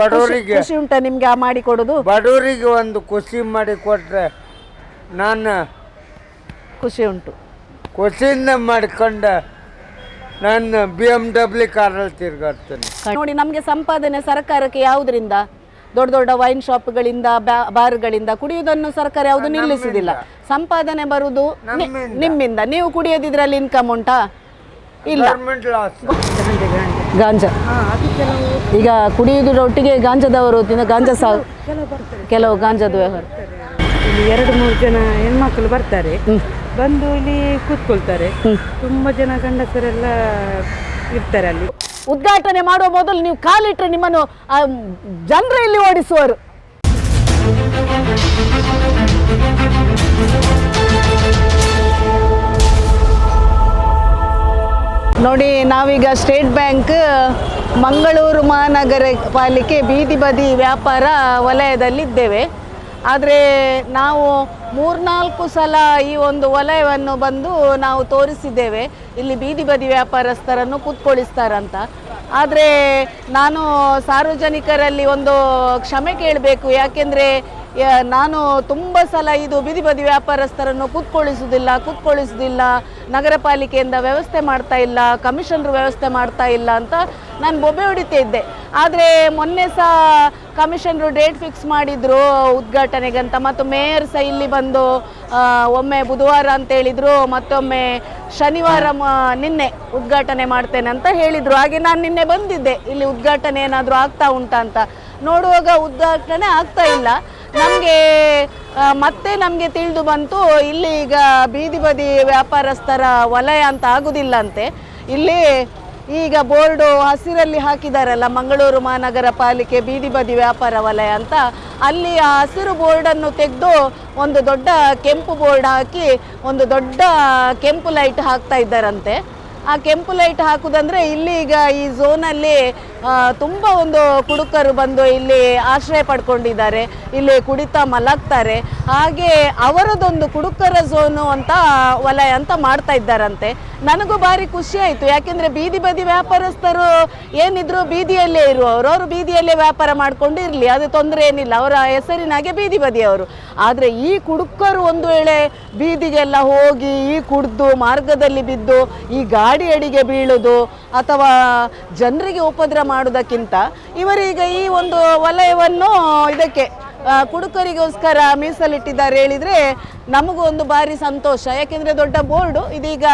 ಬಡವರಿಗೆ ಖುಷಿ ಉಂಟಾ ನಿಮ್ಗೆ ಆ ಮಾಡಿ ಕೊಡುದು? ಬಡವರಿಗೆ ಒಂದು ಖುಷಿ ಮಾಡಿ ಕೊಟ್ರೆ ನಾನು ಖುಷಿ ಉಂಟು. ಖುಷಿಯಿಂದ ಮಾಡಿಕೊಂಡ ನಾನು ಬಿ ಎಂ ಡಬ್ಲ್ಯೂ ಕಾರಲ್ಲಿ ತಿರ್ಗಾಡ್ತೇನೆ. ನೋಡಿ ನಮಗೆ ಸಂಪಾದನೆ ಸರ್ಕಾರಕ್ಕೆ ಯಾವುದರಿಂದ? ದೊಡ್ಡ ದೊಡ್ಡ ವೈನ್ ಶಾಪ್ಗಳಿಂದ ಬಾರ್ ಬಾರ್ಗಳಿಂದ ಕುಡಿಯುವುದನ್ನು ಸರ್ಕಾರ ಯಾವುದು ನಿಲ್ಲಿಸುವುದಿಲ್ಲ. ಸಂಪಾದನೆ ಬರುವುದು ನಿ- ನಿಮ್ಮಿಂದ. ನೀವು ಕುಡಿಯೋದಿದ್ರಲ್ಲಿ ಇನ್ಕಮ್ ಉಂಟಾ? ಇಲ್ಲ. Government loss ganja. ಈಗ ಕುಡಿಯುವುದರೊಟ್ಟಿಗೆ ಗಾಂಜಾದವರು ತಿನ್ನ ಗಾಂಜಾ ಸಾ ಕೆಲವು ಗಾಂಜಾದ ವ್ಯವಹಾರ ಇಲ್ಲಿ ಎರಡು ಮೂರು ಜನ ಹೆಣ್ಮಕ್ಳು ಬರ್ತಾರೆ. ಬಂದು ಇಲ್ಲಿ ಕೂತ್ಕೊಳ್ತಾರೆ. ತುಂಬಾ ಜನ ಗಂಡಸರೆಲ್ಲ ಇರ್ತಾರೆ ಅಲ್ಲಿ. ಉದ್ಘಾಟನೆ ಮಾಡುವ ಮೊದಲು ನೀವು ಕಾಲಿಟ್ಟರೆ ನಿಮ್ಮನ್ನು ಜನರು ಇಲ್ಲಿ ಓಡಿಸುವರು. ನೋಡಿ, ನಾವೀಗ ಸ್ಟೇಟ್ ಬ್ಯಾಂಕ್ ಮಂಗಳೂರು ಮಹಾನಗರ ಪಾಲಿಕೆ ಬೀದಿ ಬದಿ ವ್ಯಾಪಾರ ವಲಯದಲ್ಲಿದ್ದೇವೆ. ಆದರೆ ನಾವು ಮೂರ್ನಾಲ್ಕು ಸಲ ಈ ಒಂದು ವಲಯವನ್ನು ಬಂದು ನಾವು ತೋರಿಸಿದ್ದೇವೆ. ಇಲ್ಲಿ ಬೀದಿ ಬದಿ ವ್ಯಾಪಾರಸ್ಥರನ್ನು ಕೂತ್ಕೊಳ್ಳಿಸ್ತಾರಂತ ಆದರೆ ನಾನು ಸಾರ್ವಜನಿಕರಲ್ಲಿ ಒಂದು ಕ್ಷಮೆ ಕೇಳಬೇಕು. ಯಾಕೆಂದರೆ ನಾನು ತುಂಬ ಸಲ ಇದು ಬೀದಿ ಬದಿ ವ್ಯಾಪಾರಸ್ಥರನ್ನು ಕೂತ್ಕೊಳ್ಳಿಸುವುದಿಲ್ಲ ಕೂತ್ಕೊಳ್ಳಿಸುವುದಿಲ್ಲ. ನಗರ ಪಾಲಿಕೆಯಿಂದ ವ್ಯವಸ್ಥೆ ಮಾಡ್ತಾ ಇಲ್ಲ, ಕಮಿಷನ್ರು ವ್ಯವಸ್ಥೆ ಮಾಡ್ತಾ ಇಲ್ಲ ಅಂತ ನಾನು ಬೊಬ್ಬೆ ಹೊಡಿತಾ ಇದ್ದೆ. ಆದರೆ ಮೊನ್ನೆ ಸಹ ಕಮಿಷನ್ರು ಡೇಟ್ ಫಿಕ್ಸ್ ಮಾಡಿದ್ರು ಉದ್ಘಾಟನೆಗಂತ ಮತ್ತು ಮೇಯರ್ ಸಹ ಇಲ್ಲಿ ಬಂದು ಒಮ್ಮೆ ಬುಧವಾರ ಅಂತ ಹೇಳಿದರು, ಮತ್ತೊಮ್ಮೆ ಶನಿವಾರ ನಿನ್ನೆ ಉದ್ಘಾಟನೆ ಮಾಡ್ತೇನೆ ಅಂತ ಹೇಳಿದರು. ಹಾಗೆ ನಾನು ನಿನ್ನೆ ಬಂದಿದ್ದೆ. ಇಲ್ಲಿ ಉದ್ಘಾಟನೆ ಏನಾದರೂ ಆಗ್ತಾ ಉಂಟಾ ಅಂತ. ನೋಡುವಾಗ ಉದ್ಘಾಟನೆ ಆಗ್ತಾ ಇಲ್ಲ. ನಮಗೆ ಮತ್ತೆ ನಮಗೆ ತಿಳಿದು ಬಂತು, ಇಲ್ಲಿ ಈಗ ಬೀದಿ ಬದಿ ವ್ಯಾಪಾರಸ್ಥರ ವಲಯ ಅಂತ ಆಗುದಿಲ್ಲ ಅಂತೆ ಇಲ್ಲಿ ಈಗ ಬೋರ್ಡು ಹಸಿರಲ್ಲಿ ಹಾಕಿದಾರಲ್ಲ, ಮಂಗಳೂರು ಮಹಾನಗರ ಪಾಲಿಕೆ ಬೀದಿ ಬದಿ ವ್ಯಾಪಾರ ವಲಯ ಅಂತ. ಅಲ್ಲಿ ಆ ಹಸಿರು ಬೋರ್ಡನ್ನು ತೆಗೆದು ಒಂದು ದೊಡ್ಡ ಕೆಂಪು ಬೋರ್ಡ್ ಹಾಕಿ, ಒಂದು ದೊಡ್ಡ ಕೆಂಪು ಲೈಟ್ ಹಾಕ್ತಾ ಇದ್ದಾರಂತೆ. ಆ ಕೆಂಪು ಲೈಟ್ ಹಾಕುದಂದ್ರೆ ಇಲ್ಲಿ ಈಗ ಈ ಝೋನಲ್ಲಿ ತುಂಬ ಒಂದು ಕುಡುಕರು ಬಂದು ಇಲ್ಲಿ ಆಶ್ರಯ ಪಡ್ಕೊಂಡಿದ್ದಾರೆ. ಇಲ್ಲಿ ಕುಡಿತಾ ಮಲಗ್ತಾರೆ. ಹಾಗೆ ಅವರದೊಂದು ಕುಡುಕರ ಝೋನು ಅಂತ ವಲಯ ಅಂತ ಮಾಡ್ತಾ ಇದ್ದಾರಂತೆ. ನನಗೂ ಭಾರಿ ಖುಷಿ ಆಯಿತು. ಯಾಕೆಂದರೆ ಬೀದಿ ಬದಿ ವ್ಯಾಪಾರಸ್ಥರು ಏನಿದ್ರು ಬೀದಿಯಲ್ಲೇ ಇರುವವರು ಅವರು ಬೀದಿಯಲ್ಲೇ ವ್ಯಾಪಾರ ಮಾಡ್ಕೊಂಡು ಇರಲಿ ಅದು ತೊಂದರೆ ಏನಿಲ್ಲ. ಅವರ ಹೆಸರಿನಾಗೆ ಬೀದಿ ಬದಿಯವರು ಆದರೆ ಈ ಕುಡುಕರು ಒಂದು ವೇಳೆ ಬೀದಿಗೆಲ್ಲ ಹೋಗಿ ಈ ಕುಡ್ದು ಮಾರ್ಗದಲ್ಲಿ ಬಿದ್ದು ಈ ಗಾಡಿ ಅಡಿಗೆ ಬೀಳೋದು ಅಥವಾ ಜನರಿಗೆ ಉಪದ್ರ ಮಾಡೋದಕ್ಕಿಂತ ಇವರೀಗ ಈ ಒಂದು ವಲಯವನ್ನು ಇದಕ್ಕೆ ಕುಡುಕರಿಗೋಸ್ಕರ ಮೀಸಲಿಟ್ಟಿದ್ದಾರೆ ಹೇಳಿದರೆ ನಮಗೂ ಒಂದು ಭಾರಿ ಸಂತೋಷ. ಯಾಕೆಂದರೆ ದೊಡ್ಡ ಬೋರ್ಡು ಇದೀಗ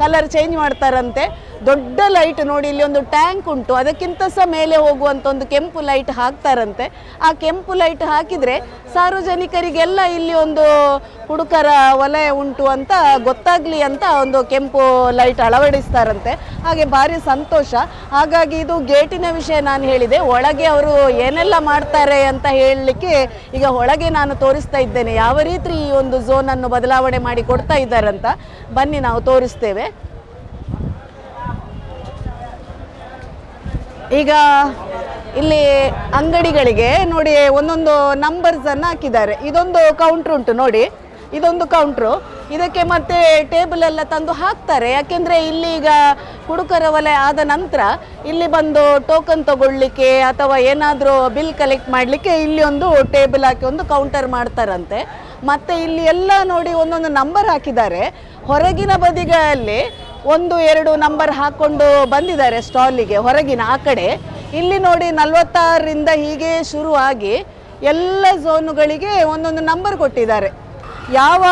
ಕಲರ್ ಚೇಂಜ್ ಮಾಡ್ತಾರಂತೆ. ದೊಡ್ಡ ಲೈಟ್ ನೋಡಿ ಇಲ್ಲಿ ಒಂದು ಟ್ಯಾಂಕ್ ಉಂಟು. ಅದಕ್ಕಿಂತ ಸಹ ಮೇಲೆ ಹೋಗುವಂಥ ಒಂದು ಕೆಂಪು ಲೈಟ್ ಹಾಕ್ತಾರಂತೆ. ಆ ಕೆಂಪು ಲೈಟ್ ಹಾಕಿದರೆ ಸಾರ್ವಜನಿಕರಿಗೆಲ್ಲ ಇಲ್ಲಿ ಒಂದು ಹುಡುಕರ ವಲಯ ಉಂಟು ಅಂತ ಗೊತ್ತಾಗಲಿ ಅಂತ ಒಂದು ಕೆಂಪು ಲೈಟ್ ಅಳವಡಿಸ್ತಾರಂತೆ. ಹಾಗೆ ಭಾರಿ ಸಂತೋಷ. ಹಾಗಾಗಿ ಇದು ಗೇಟಿನ ವಿಷಯ ನಾನು ಹೇಳಿದೆ. ಒಳಗೆ ಅವರು ಏನೆಲ್ಲ ಮಾಡ್ತಾರೆ ಅಂತ ಹೇಳಲಿಕ್ಕೆ ಈಗ ಒಳಗೆ ನಾನು ತೋರಿಸ್ತಾ ಇದ್ದೇನೆ. ಯಾವ ರೀತಿ ಈ ಒಂದು ಝೋನನ್ನು ಬದಲಾವಣೆ ಮಾಡಿ ಕೊಡ್ತಾ ಇದ್ದಾರಂತ. ಬನ್ನಿ ನಾವು ತೋರಿಸ್ತೇವೆ. ಈಗ ಇಲ್ಲಿ ಅಂಗಡಿಗಳಿಗೆ ನೋಡಿ ಒಂದೊಂದು ನಂಬರ್ಸನ್ನು ಹಾಕಿದ್ದಾರೆ. ಇದೊಂದು ಕೌಂಟ್ರ್ ಉಂಟು ನೋಡಿ. ಇದೊಂದು ಕೌಂಟ್ರು ಇದಕ್ಕೆ ಮತ್ತೆ ಟೇಬಲ್ ಎಲ್ಲ ತಂದು ಹಾಕ್ತಾರೆ. ಯಾಕೆಂದರೆ ಇಲ್ಲಿ ಈಗ ಕುಡುಕರ ವಲಯ ಆದ ನಂತರ ಇಲ್ಲಿ ಬಂದು ಟೋಕನ್ ತಗೊಳ್ಳಿಕ್ಕೆ ಅಥವಾ ಏನಾದರೂ ಬಿಲ್ ಕಲೆಕ್ಟ್ ಮಾಡಲಿಕ್ಕೆ ಇಲ್ಲಿ ಒಂದು ಟೇಬಲ್ ಹಾಕಿ ಒಂದು ಕೌಂಟರ್ ಮಾಡ್ತಾರಂತೆ. ಮತ್ತು ಇಲ್ಲಿ ಎಲ್ಲ ನೋಡಿ ಒಂದೊಂದು ನಂಬರ್ ಹಾಕಿದ್ದಾರೆ. ಹೊರಗಿನ ಬದಿಗಳಲ್ಲಿ ಒಂದು ಎರಡು ನಂಬರ್ ಹಾಕ್ಕೊಂಡು ಬಂದಿದ್ದಾರೆ ಸ್ಟಾಲಿಗೆ ಹೊರಗಿನ ಆ ಕಡೆ. ಇಲ್ಲಿ ನೋಡಿ ನಲ್ವತ್ತಾರರಿಂದ ಹೀಗೆ ಶುರುವಾಗಿ ಎಲ್ಲ ಝೋನುಗಳಿಗೆ ಒಂದೊಂದು ನಂಬರ್ ಕೊಟ್ಟಿದ್ದಾರೆ. ಯಾವ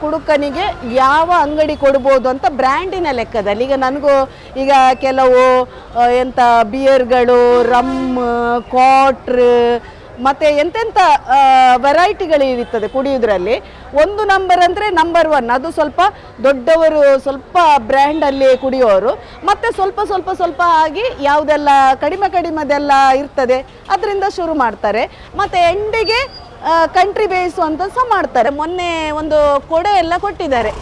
ಕುಡುಕನಿಗೆ ಯಾವ ಅಂಗಡಿ ಕೊಡ್ಬೋದು ಅಂತ ಬ್ರ್ಯಾಂಡಿನ ಲೆಕ್ಕದಲ್ಲಿ. ಈಗ ನನಗೂ ಈಗ ಕೆಲವು ಎಂಥ ಬಿಯರ್ಗಳು ರಮ್ ಕ್ವಾಟ್ರ್ ಮತ್ತು ಎಂತೆಂಥ ವೆರೈಟಿಗಳು ಇರುತ್ತದೆ ಕುಡಿಯೋದ್ರಲ್ಲಿ? ಒಂದು ನಂಬರ್ ಅಂದರೆ ನಂಬರ್ ಒನ್ ಅದು ಸ್ವಲ್ಪ ದೊಡ್ಡವರು ಸ್ವಲ್ಪ ಬ್ರ್ಯಾಂಡಲ್ಲಿ ಕುಡಿಯೋರು. ಮತ್ತು ಸ್ವಲ್ಪ ಸ್ವಲ್ಪ ಸ್ವಲ್ಪ ಆಗಿ ಯಾವುದೆಲ್ಲ ಕಡಿಮೆ, ಕಡಿಮೆದೆಲ್ಲ ಇರ್ತದೆ, ಅದರಿಂದ ಶುರು ಮಾಡ್ತಾರೆ. ಮತ್ತು ಎಂಡಿಗೆ ಕಂಟ್ರಿ ಬೇಯಿಸು ಅಂತ ಸಹ ಮಾಡ್ತಾರೆ. ಮೊನ್ನೆ ಒಂದು ಕೊಡೆ ಎಲ್ಲ ಕೊಟ್ಟಿದ್ದಾರೆ.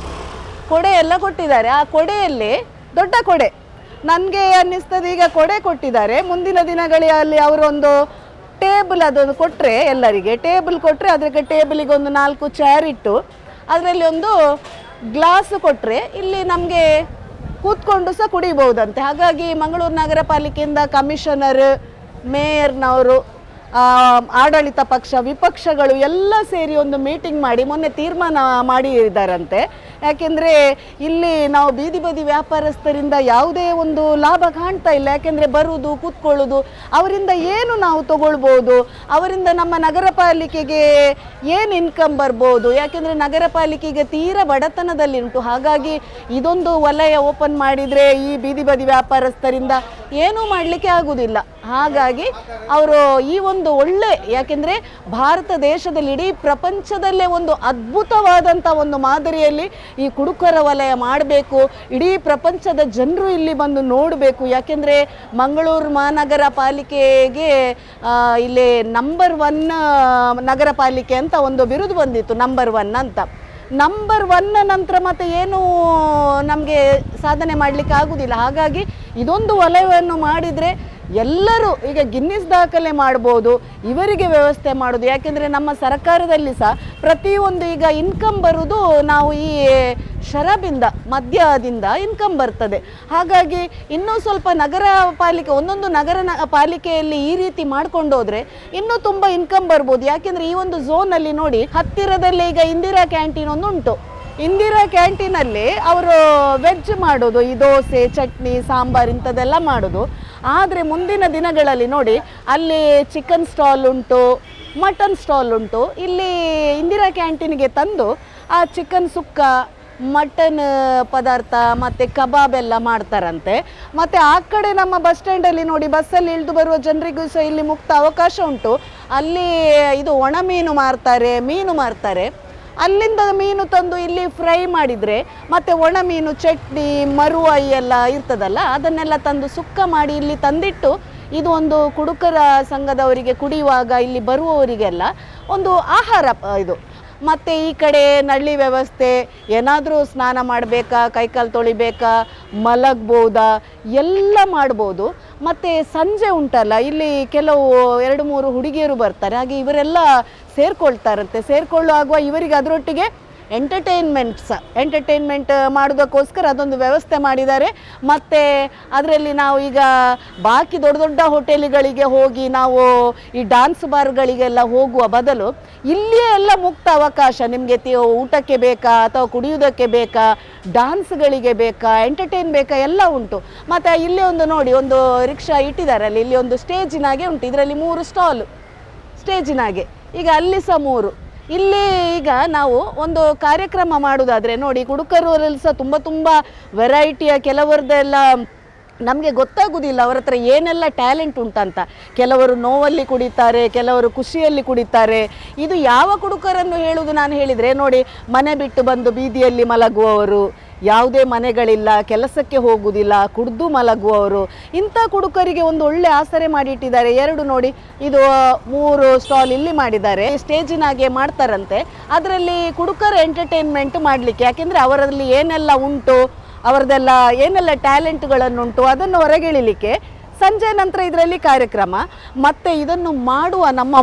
ಕೊಡೆ ಎಲ್ಲ ಕೊಟ್ಟಿದ್ದಾರೆ. ಆ ಕೊಡೆಯಲ್ಲಿ ದೊಡ್ಡ ಕೊಡೆ. ನನಗೆ ಅನ್ನಿಸ್ತದೆ ಈಗ ಕೊಡೆ ಕೊಟ್ಟಿದ್ದಾರೆ. ಮುಂದಿನ ದಿನಗಳಲ್ಲಿ ಅವರೊಂದು ಟೇಬಲ್ ಅದೊಂದು ಕೊಟ್ಟರೆ ಎಲ್ಲರಿಗೆ. ಟೇಬಲ್ ಕೊಟ್ಟರೆ ಅದಕ್ಕೆ ಟೇಬಲಿಗೆ ಒಂದು ನಾಲ್ಕು ಚೇರ್ ಇಟ್ಟು, ಅದರಲ್ಲಿ ಒಂದು ಗ್ಲಾಸ್ ಕೊಟ್ಟರೆ ಇಲ್ಲಿ ನಮಗೆ ಕೂತ್ಕೊಂಡು ಸಹ ಕುಡಿಬಹುದಂತೆ. ಹಾಗಾಗಿ ಮಂಗಳೂರು ನಗರ ಪಾಲಿಕೆಯಿಂದ ಕಮಿಷನರ್ ಮೇಯರ್ನವರು ಆಡಳಿತ ಪಕ್ಷ, ವಿಪಕ್ಷಗಳು ಎಲ್ಲ ಸೇರಿ ಒಂದು ಮೀಟಿಂಗ್ ಮಾಡಿ ಮೊನ್ನೆ ತೀರ್ಮಾನ ಮಾಡಿದ್ದಾರಂತೆ. ಯಾಕೆಂದರೆ ಇಲ್ಲಿ ನಾವು ಬೀದಿ ಬದಿ ವ್ಯಾಪಾರಸ್ಥರಿಂದ ಯಾವುದೇ ಒಂದು ಲಾಭ ಕಾಣ್ತಾ ಇಲ್ಲ. ಯಾಕೆಂದರೆ ಬರುವುದು ಕೂತ್ಕೊಳ್ಳೋದು, ಅವರಿಂದ ಏನು ನಾವು ತಗೊಳ್ಬೋದು? ಅವರಿಂದ ನಮ್ಮ ನಗರ ಪಾಲಿಕೆಗೆ ಏನು ಇನ್ಕಮ್ ಬರ್ಬೋದು? ಯಾಕೆಂದರೆ ನಗರ ಪಾಲಿಕೆಗೆ ತೀರಾ ಬಡತನದಲ್ಲಿ ಉಂಟು. ಹಾಗಾಗಿ ಇದೊಂದು ವಲಯ ಓಪನ್ ಮಾಡಿದರೆ ಈ ಬೀದಿ ಬದಿ ವ್ಯಾಪಾರಸ್ಥರಿಂದ ಏನೂ ಮಾಡಲಿಕ್ಕೆ ಆಗುವುದಿಲ್ಲ ಹಾಗಾಗಿ ಅವರು ಈ ಒಂದು ಒಳ್ಳೆ, ಯಾಕೆಂದರೆ ಭಾರತ ದೇಶದಲ್ಲಿ ಇಡೀ ಪ್ರಪಂಚದಲ್ಲೇ ಒಂದು ಅದ್ಭುತವಾದಂಥ ಒಂದು ಮಾದರಿಯಲ್ಲಿ ಈ ಕುಡುಕರ ವಲಯ ಮಾಡಬೇಕು. ಇಡೀ ಪ್ರಪಂಚದ ಜನರು ಇಲ್ಲಿ ಬಂದು ನೋಡಬೇಕು. ಯಾಕೆಂದರೆ ಮಂಗಳೂರು ಮಹಾನಗರ ಪಾಲಿಕೆಗೆ ಇಲ್ಲಿ ನಂಬರ್ ಒನ್ ನಗರ ಪಾಲಿಕೆ ಅಂತ ಒಂದು ಬಿರುದು ಬಂದಿತ್ತು ನಂಬರ್ ಒನ್ ಅಂತ. ನಂಬರ್ ಒನ್ ನಂತರ ಮತ್ತೆ ಏನು ನಮಗೆ ಸಾಧನೆ ಮಾಡಲಿಕ್ಕೆ ಆಗುವುದಿಲ್ಲ ಹಾಗಾಗಿ ಇದೊಂದು ವಲಯವನ್ನು ಮಾಡಿದರೆ ಎಲ್ಲರೂ ಈಗ ಗಿನ್ನಿಸ್ ದಾಖಲೆ ಮಾಡ್ಬೋದು, ಇವರಿಗೆ ವ್ಯವಸ್ಥೆ ಮಾಡೋದು, ಯಾಕೆಂದರೆ ನಮ್ಮ ಸರ್ಕಾರದಲ್ಲಿ ಸಹ ಪ್ರತಿಯೊಂದು ಈಗ ಇನ್ಕಮ್ ಬರುವುದು ನಾವು ಈ ಶರಬಿಂದ, ಮದ್ಯದಿಂದ ಇನ್ಕಮ್ ಬರ್ತದೆ. ಹಾಗಾಗಿ ಇನ್ನೂ ಸ್ವಲ್ಪ ನಗರ ಪಾಲಿಕೆ, ಒಂದೊಂದು ನಗರ ಪಾಲಿಕೆಯಲ್ಲಿ ಈ ರೀತಿ ಮಾಡ್ಕೊಂಡು ಹೋದ್ರೆ ಇನ್ನೂ ತುಂಬ ಇನ್ಕಮ್ ಬರ್ಬೋದು. ಯಾಕೆಂದರೆ ಈ ಒಂದು ಝೋನಲ್ಲಿ ನೋಡಿ ಹತ್ತಿರದಲ್ಲಿ ಈಗ ಇಂದಿರಾ ಕ್ಯಾಂಟೀನ್ ಒಂದು ಉಂಟು. ಇಂದಿರಾ ಕ್ಯಾಂಟೀನಲ್ಲಿ ಅವರು ವೆಜ್ ಮಾಡೋದು, ಈ ದೋಸೆ, ಚಟ್ನಿ, ಸಾಂಬಾರ್ ಇಂಥದ್ದೆಲ್ಲ ಮಾಡೋದು. ಆದರೆ ಮುಂದಿನ ದಿನಗಳಲ್ಲಿ ನೋಡಿ, ಅಲ್ಲಿ ಚಿಕನ್ ಸ್ಟಾಲ್ ಉಂಟು ಮಟನ್ ಸ್ಟಾಲ್ ಉಂಟು. ಇಲ್ಲಿ ಇಂದಿರಾ ಕ್ಯಾಂಟೀನ್ಗೆ ತಂದು ಆ ಚಿಕನ್ ಸುಕ್ಕ ಮಟನ್ ಪದಾರ್ಥ ಮತ್ತು ಕಬಾಬ್ ಎಲ್ಲ ಮಾಡ್ತಾರಂತೆ. ಮತ್ತು ಆ ಕಡೆ ನಮ್ಮ ಬಸ್ ಸ್ಟ್ಯಾಂಡಲ್ಲಿ ನೋಡಿ ಬಸ್ಸಲ್ಲಿ ಇಳಿದು ಬರುವ ಜನರಿಗೂ ಸಹ ಇಲ್ಲಿ ಮುಕ್ತ ಅವಕಾಶ ಉಂಟು. ಅಲ್ಲಿ ಇದು ಒಣ ಮೀನು ಮಾರ್ತಾರೆ ಮೀನು ಮಾರ್ತಾರೆ. ಅಲ್ಲಿಂದ ಮೀನು ತಂದು ಇಲ್ಲಿ ಫ್ರೈ ಮಾಡಿದರೆ ಮತ್ತು ಒಣ ಮೀನು, ಚಟ್ನಿ, ಮರುವೈ ಎಲ್ಲ ಇರ್ತದಲ್ಲ, ಅದನ್ನೆಲ್ಲ ತಂದು ಸುಕ್ಕ ಮಾಡಿ ಇಲ್ಲಿ ತಂದಿಟ್ಟು ಇದು ಒಂದು ಕುಡುಕರ ಸಂಘದವರಿಗೆ ಕುಡಿಯುವಾಗ ಇಲ್ಲಿ ಬರುವವರಿಗೆಲ್ಲ ಒಂದು ಆಹಾರ ಇದು. ಮತ್ತು ಈ ಕಡೆ ನಳ್ಳಿ ವ್ಯವಸ್ಥೆ, ಏನಾದರೂ ಸ್ನಾನ ಮಾಡಬೇಕಾ, ಕೈಕಾಲು ತೊಳಿಬೇಕಾ, ಮಲಗ್ಬೋದಾ, ಎಲ್ಲ ಮಾಡ್ಬೋದು. ಮತ್ತು ಸಂಜೆ ಉಂಟಲ್ಲ, ಇಲ್ಲಿ ಕೆಲವು ಎರಡು ಮೂರು ಹುಡುಗಿಯರು ಬರ್ತಾರೆ, ಹಾಗೆ ಇವರೆಲ್ಲ ಸೇರ್ಕೊಳ್ತಾರಂತೆ ಆಗುವ ಇವರಿಗೆ ಅದರೊಟ್ಟಿಗೆ ಎಂಟರ್ಟೈನ್ಮೆಂಟ್ ಸಹ ಎಂಟರ್ಟೈನ್ಮೆಂಟ್ ಮಾಡೋದಕ್ಕೋಸ್ಕರ ಅದೊಂದು ವ್ಯವಸ್ಥೆ ಮಾಡಿದ್ದಾರೆ. ಮತ್ತು ಅದರಲ್ಲಿ ನಾವು ಈಗ ಬಾಕಿ ದೊಡ್ಡ ದೊಡ್ಡ ಹೋಟೆಲ್ಗಳಿಗೆ ಹೋಗಿ ನಾವು ಈ ಡಾನ್ಸ್ ಬಾರ್ಗಳಿಗೆಲ್ಲ ಹೋಗುವ ಬದಲು ಇಲ್ಲಿಯೇ ಎಲ್ಲ ಮುಕ್ತ ಅವಕಾಶ. ನಿಮಗೆ ಊಟಕ್ಕೆ ಬೇಕಾ ಅಥವಾ ಕುಡಿಯುವುದಕ್ಕೆ ಬೇಕಾ? ಡಾನ್ಸ್ಗಳಿಗೆ ಬೇಕಾ? ಎಂಟರ್ಟೈನ್ ಬೇಕಾ? ಎಲ್ಲ ಉಂಟು. ಮತ್ತು ಇಲ್ಲಿ ಒಂದು ನೋಡಿ, ಒಂದು ರಿಕ್ಷಾ ಇಟ್ಟಿದ್ದಾರೆ ಅಲ್ಲಿ. ಇಲ್ಲಿ ಒಂದು ಸ್ಟೇಜಿನಾಗೆ ಉಂಟು. ಇದರಲ್ಲಿ ಮೂರು ಸ್ಟಾಲು ಸ್ಟೇಜಿನಾಗೆ ಈಗ ಅಲ್ಲಿ ಸಹ ಮೂರು. ಇಲ್ಲಿ ಈಗ ನಾವು ಒಂದು ಕಾರ್ಯಕ್ರಮ ಮಾಡೋದಾದರೆ ನೋಡಿ ಕುಡುಕರೂರಲ್ಲಿ ಸಹ ತುಂಬ ತುಂಬ ವೆರೈಟಿಯ ಕೆಲವರದೆಲ್ಲ ನಮಗೆ ಗೊತ್ತಾಗುವುದಿಲ್ಲ ಅವರ ಹತ್ರ ಏನೆಲ್ಲ ಟ್ಯಾಲೆಂಟ್ ಉಂಟಂತ. ಕೆಲವರು ನೋವಲ್ಲಿ ಕುಡಿತಾರೆ, ಕೆಲವರು ಖುಷಿಯಲ್ಲಿ ಕುಡಿತಾರೆ. ಇದು ಯಾವ ಕುಡುಕರನ್ನು ಹೇಳುವುದು ನಾನು ಹೇಳಿದರೆ ನೋಡಿ ಮನೆ ಬಿಟ್ಟು ಬಂದು ಬೀದಿಯಲ್ಲಿ ಮಲಗುವವರು ಯಾವುದೇ ಮನೆಗಳಿಲ್ಲ, ಕೆಲಸಕ್ಕೆ ಹೋಗುವುದಿಲ್ಲ, ಕುಡ್ದು ಮಲಗುವವರು, ಇಂಥ ಕುಡುಕರಿಗೆ ಒಂದು ಒಳ್ಳೆ ಆಸರೆ ಮಾಡಿಟ್ಟಿದ್ದಾರೆ. ಎರಡು ನೋಡಿ, ಇದು ಮೂರು ಸ್ಟಾಲ್ ಇಲ್ಲಿ ಮಾಡಿದ್ದಾರೆ. ಸ್ಟೇಜಿನಾಗೆ ಮಾಡ್ತಾರಂತೆ. ಅದರಲ್ಲಿ ಕುಡುಕರ ಎಂಟರ್ಟೈನ್ಮೆಂಟ್ ಮಾಡಲಿಕ್ಕೆ, ಯಾಕೆಂದರೆ ಅವರಲ್ಲಿ ಏನೆಲ್ಲ ಉಂಟು, ಅವರದೆಲ್ಲ ಏನೆಲ್ಲ ಟ್ಯಾಲೆಂಟ್ಗಳನ್ನುಂಟು ಅದನ್ನು ಹೊರಗೆಳಿಲಿಕ್ಕೆ ಸಂಜೆ ನಂತರ ಇದರಲ್ಲಿ ಕಾರ್ಯಕ್ರಮ. ಮತ್ತು ಇದನ್ನು ಮಾಡುವ ನಮ್ಮ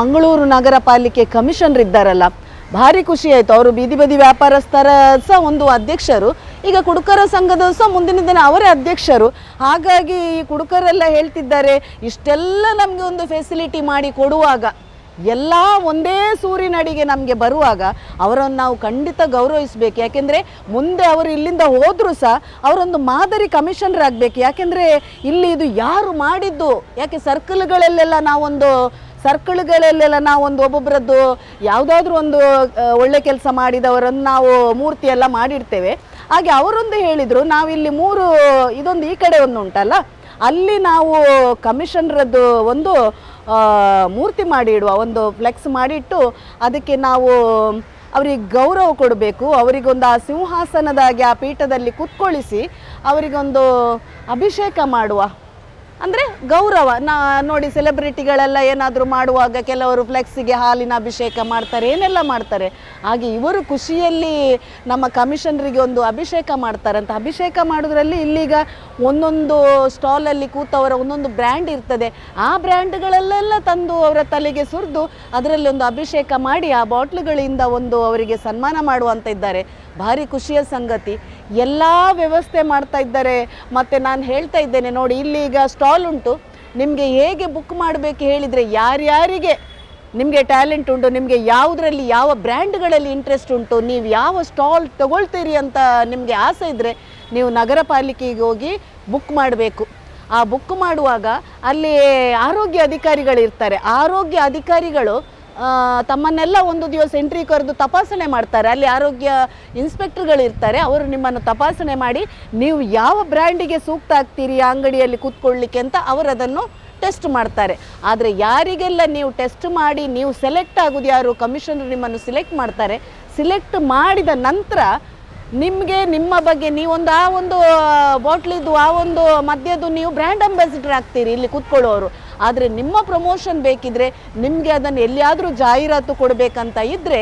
ಮಂಗಳೂರು ನಗರ ಪಾಲಿಕೆ ಕಮಿಷನರ್ ಇದ್ದಾರಲ್ಲ ಭಾರಿ ಖುಷಿ ಆಯಿತು. ಅವರು ಬೀದಿ ಬದಿ ವ್ಯಾಪಾರಸ್ಥರ ಸಹ ಒಂದು ಅಧ್ಯಕ್ಷರು. ಈಗ ಕುಡುಕರ ಸಂಘದ ಸಹ ಮುಂದಿನ ದಿನ ಅವರೇ ಅಧ್ಯಕ್ಷರು. ಹಾಗಾಗಿ ಈ ಕುಡುಕರೆಲ್ಲ ಹೇಳ್ತಿದ್ದಾರೆ, ಇಷ್ಟೆಲ್ಲ ನಮಗೆ ಒಂದು ಫೆಸಿಲಿಟಿ ಮಾಡಿ ಕೊಡುವಾಗ, ಎಲ್ಲ ಒಂದೇ ಸೂರಿನಡಿಗೆ ನಮಗೆ ಬರುವಾಗ ಅವರನ್ನು ನಾವು ಖಂಡಿತ ಗೌರವಿಸಬೇಕು. ಯಾಕೆಂದರೆ ಮುಂದೆ ಅವರು ಇಲ್ಲಿಂದ ಹೋದರೂ ಸಹ ಅವರೊಂದು ಮಾದರಿ ಕಮಿಷನರ್ ಆಗಬೇಕು. ಯಾಕೆಂದರೆ ಇಲ್ಲಿ ಇದು ಯಾರು ಮಾಡಿದ್ದು? ಯಾಕೆ ಸರ್ಕಲ್ಗಳಲ್ಲೆಲ್ಲ ನಾವೊಂದು ಸರ್ಕಲ್ಗಳಲ್ಲೆಲ್ಲ ನಾವೊಂದು ಒಬ್ಬೊಬ್ಬರದ್ದು ಯಾವುದಾದ್ರೂ ಒಂದು ಒಳ್ಳೆ ಕೆಲಸ ಮಾಡಿದವರನ್ನು ನಾವು ಮೂರ್ತಿಯೆಲ್ಲ ಮಾಡಿಡ್ತೇವೆ ಹಾಗೆ ಅವರೊಂದು ಹೇಳಿದರು, ನಾವಿಲ್ಲಿ ಮೂರು, ಇದೊಂದು ಈ ಕಡೆ ಒಂದು ಉಂಟಲ್ಲ, ಅಲ್ಲಿ ನಾವು ಕಮಿಷನರದ್ದು ಒಂದು ಮೂರ್ತಿ ಮಾಡಿಡುವ, ಒಂದು ಫ್ಲೆಕ್ಸ್ ಮಾಡಿಟ್ಟು ಅದಕ್ಕೆ ನಾವು ಅವರಿಗೆ ಗೌರವ ಕೊಡಬೇಕು. ಅವರಿಗೊಂದು ಆ ಸಿಂಹಾಸನದಾಗಿ ಆ ಪೀಠದಲ್ಲಿ ಕುತ್ಕೊಳಿಸಿ ಅವರಿಗೊಂದು ಅಭಿಷೇಕ ಮಾಡುವ ಅಂದರೆ ಗೌರವ. ನಾ ನೋಡಿ ಸೆಲೆಬ್ರಿಟಿಗಳೆಲ್ಲ ಏನಾದರೂ ಮಾಡುವಾಗ ಕೆಲವರು ಫ್ಲೆಕ್ಸಿಗೆ ಹಾಲಿನ ಅಭಿಷೇಕ ಮಾಡ್ತಾರೆ, ಏನೆಲ್ಲ ಮಾಡ್ತಾರೆ. ಹಾಗೆ ಇವರು ಖುಷಿಯಲ್ಲಿ ನಮ್ಮ ಕಮಿಷನರಿಗೆ ಒಂದು ಅಭಿಷೇಕ ಮಾಡ್ತಾರಂತ ಅಭಿಷೇಕ ಮಾಡೋದ್ರಲ್ಲಿ ಇಲ್ಲೀಗ ಒಂದೊಂದು ಸ್ಟಾಲಲ್ಲಿ ಕೂತವರ ಒಂದೊಂದು ಬ್ರ್ಯಾಂಡ್ ಇರ್ತದೆ. ಆ ಬ್ರ್ಯಾಂಡ್ಗಳಲ್ಲೆಲ್ಲ ತಂದು ಅವರ ತಲೆಗೆ ಸುರಿದು, ಅದರಲ್ಲಿ ಒಂದು ಅಭಿಷೇಕ ಮಾಡಿ ಆ ಬಾಟ್ಲುಗಳಿಂದ ಒಂದು ಅವರಿಗೆ ಸನ್ಮಾನ ಮಾಡುವಂತ ಇದ್ದಾರೆ. ಭಾರಿ ಖುಷಿಯ ಸಂಗತಿ. ಎಲ್ಲ ವ್ಯವಸ್ಥೆ ಮಾಡ್ತಾ ಇದ್ದಾರೆ. ಮತ್ತು ನಾನು ಹೇಳ್ತಾ ಇದ್ದೇನೆ ನೋಡಿ, ಇಲ್ಲಿ ಈಗ ಸ್ಟಾಲ್ ಉಂಟು. ನಿಮಗೆ ಹೇಗೆ ಬುಕ್ ಮಾಡಬೇಕು ಹೇಳಿದರೆ ಯಾರ್ಯಾರಿಗೆ ನಿಮಗೆ ಟ್ಯಾಲೆಂಟ್ ಉಂಟು, ನಿಮಗೆ ಯಾವುದರಲ್ಲಿ ಯಾವ ಬ್ರ್ಯಾಂಡ್ಗಳಲ್ಲಿ ಇಂಟ್ರೆಸ್ಟ್ ಉಂಟು, ನೀವು ಯಾವ ಸ್ಟಾಲ್ ತಗೊಳ್ತೀರಿ ಅಂತ ನಿಮಗೆ ಆಸೆ ಇದ್ದರೆ ನೀವು ನಗರ ಪಾಲಿಕೆಗೆ ಹೋಗಿ ಬುಕ್ ಮಾಡಬೇಕು. ಆ ಬುಕ್ ಮಾಡುವಾಗ ಅಲ್ಲಿ ಆರೋಗ್ಯ ಅಧಿಕಾರಿಗಳು ಇರ್ತಾರೆ ಆರೋಗ್ಯ ಅಧಿಕಾರಿಗಳು ತಮ್ಮನ್ನೆಲ್ಲ ಒಂದು ದಿವಸ ಎಂಟ್ರಿ ಕರೆದು ತಪಾಸಣೆ ಮಾಡ್ತಾರೆ. ಅಲ್ಲಿ ಆರೋಗ್ಯ ಇನ್ಸ್ಪೆಕ್ಟರ್ಗಳು ಇರ್ತಾರೆ ಅವರು ನಿಮ್ಮನ್ನು ತಪಾಸಣೆ ಮಾಡಿ ನೀವು ಯಾವ ಬ್ರ್ಯಾಂಡಿಗೆ ಸೂಕ್ತ ಆಗ್ತೀರಿ, ಆ ಅಂಗಡಿಯಲ್ಲಿ ಕೂತ್ಕೊಳ್ಳಿಕ್ಕೆ ಅಂತ ಅವರು ಅದನ್ನು ಟೆಸ್ಟ್ ಮಾಡ್ತಾರೆ. ಆದರೆ ಯಾರಿಗೆಲ್ಲ ನೀವು ಟೆಸ್ಟ್ ಮಾಡಿ ನೀವು ಸೆಲೆಕ್ಟ್ ಆಗೋದು ಯಾರು, ಕಮಿಷನರ್ ನಿಮ್ಮನ್ನು ಸಿಲೆಕ್ಟ್ ಮಾಡ್ತಾರೆ. ಸಿಲೆಕ್ಟ್ ಮಾಡಿದ ನಂತರ ನಿಮಗೆ ನಿಮ್ಮ ಬಗ್ಗೆ ನೀವೊಂದು ಆ ಒಂದು ಬಾಟ್ಲಿದ್ದು ಆ ಒಂದು ಮದ್ಯದ್ದು ನೀವು ಬ್ರ್ಯಾಂಡ್ ಅಂಬಾಸಿಡರ್ ಆಗ್ತೀರಿ ಇಲ್ಲಿ ಕೂತ್ಕೊಳ್ಳೋರು. ಆದರೆ ನಿಮ್ಮ ಪ್ರಮೋಷನ್ ಬೇಕಿದ್ರೆ ನಿಮಗೆ ಅದನ್ನು ಎಲ್ಲಿಯಾದರೂ ಜಾಹೀರಾತು ಕೊಡಬೇಕಂತ ಇದ್ದರೆ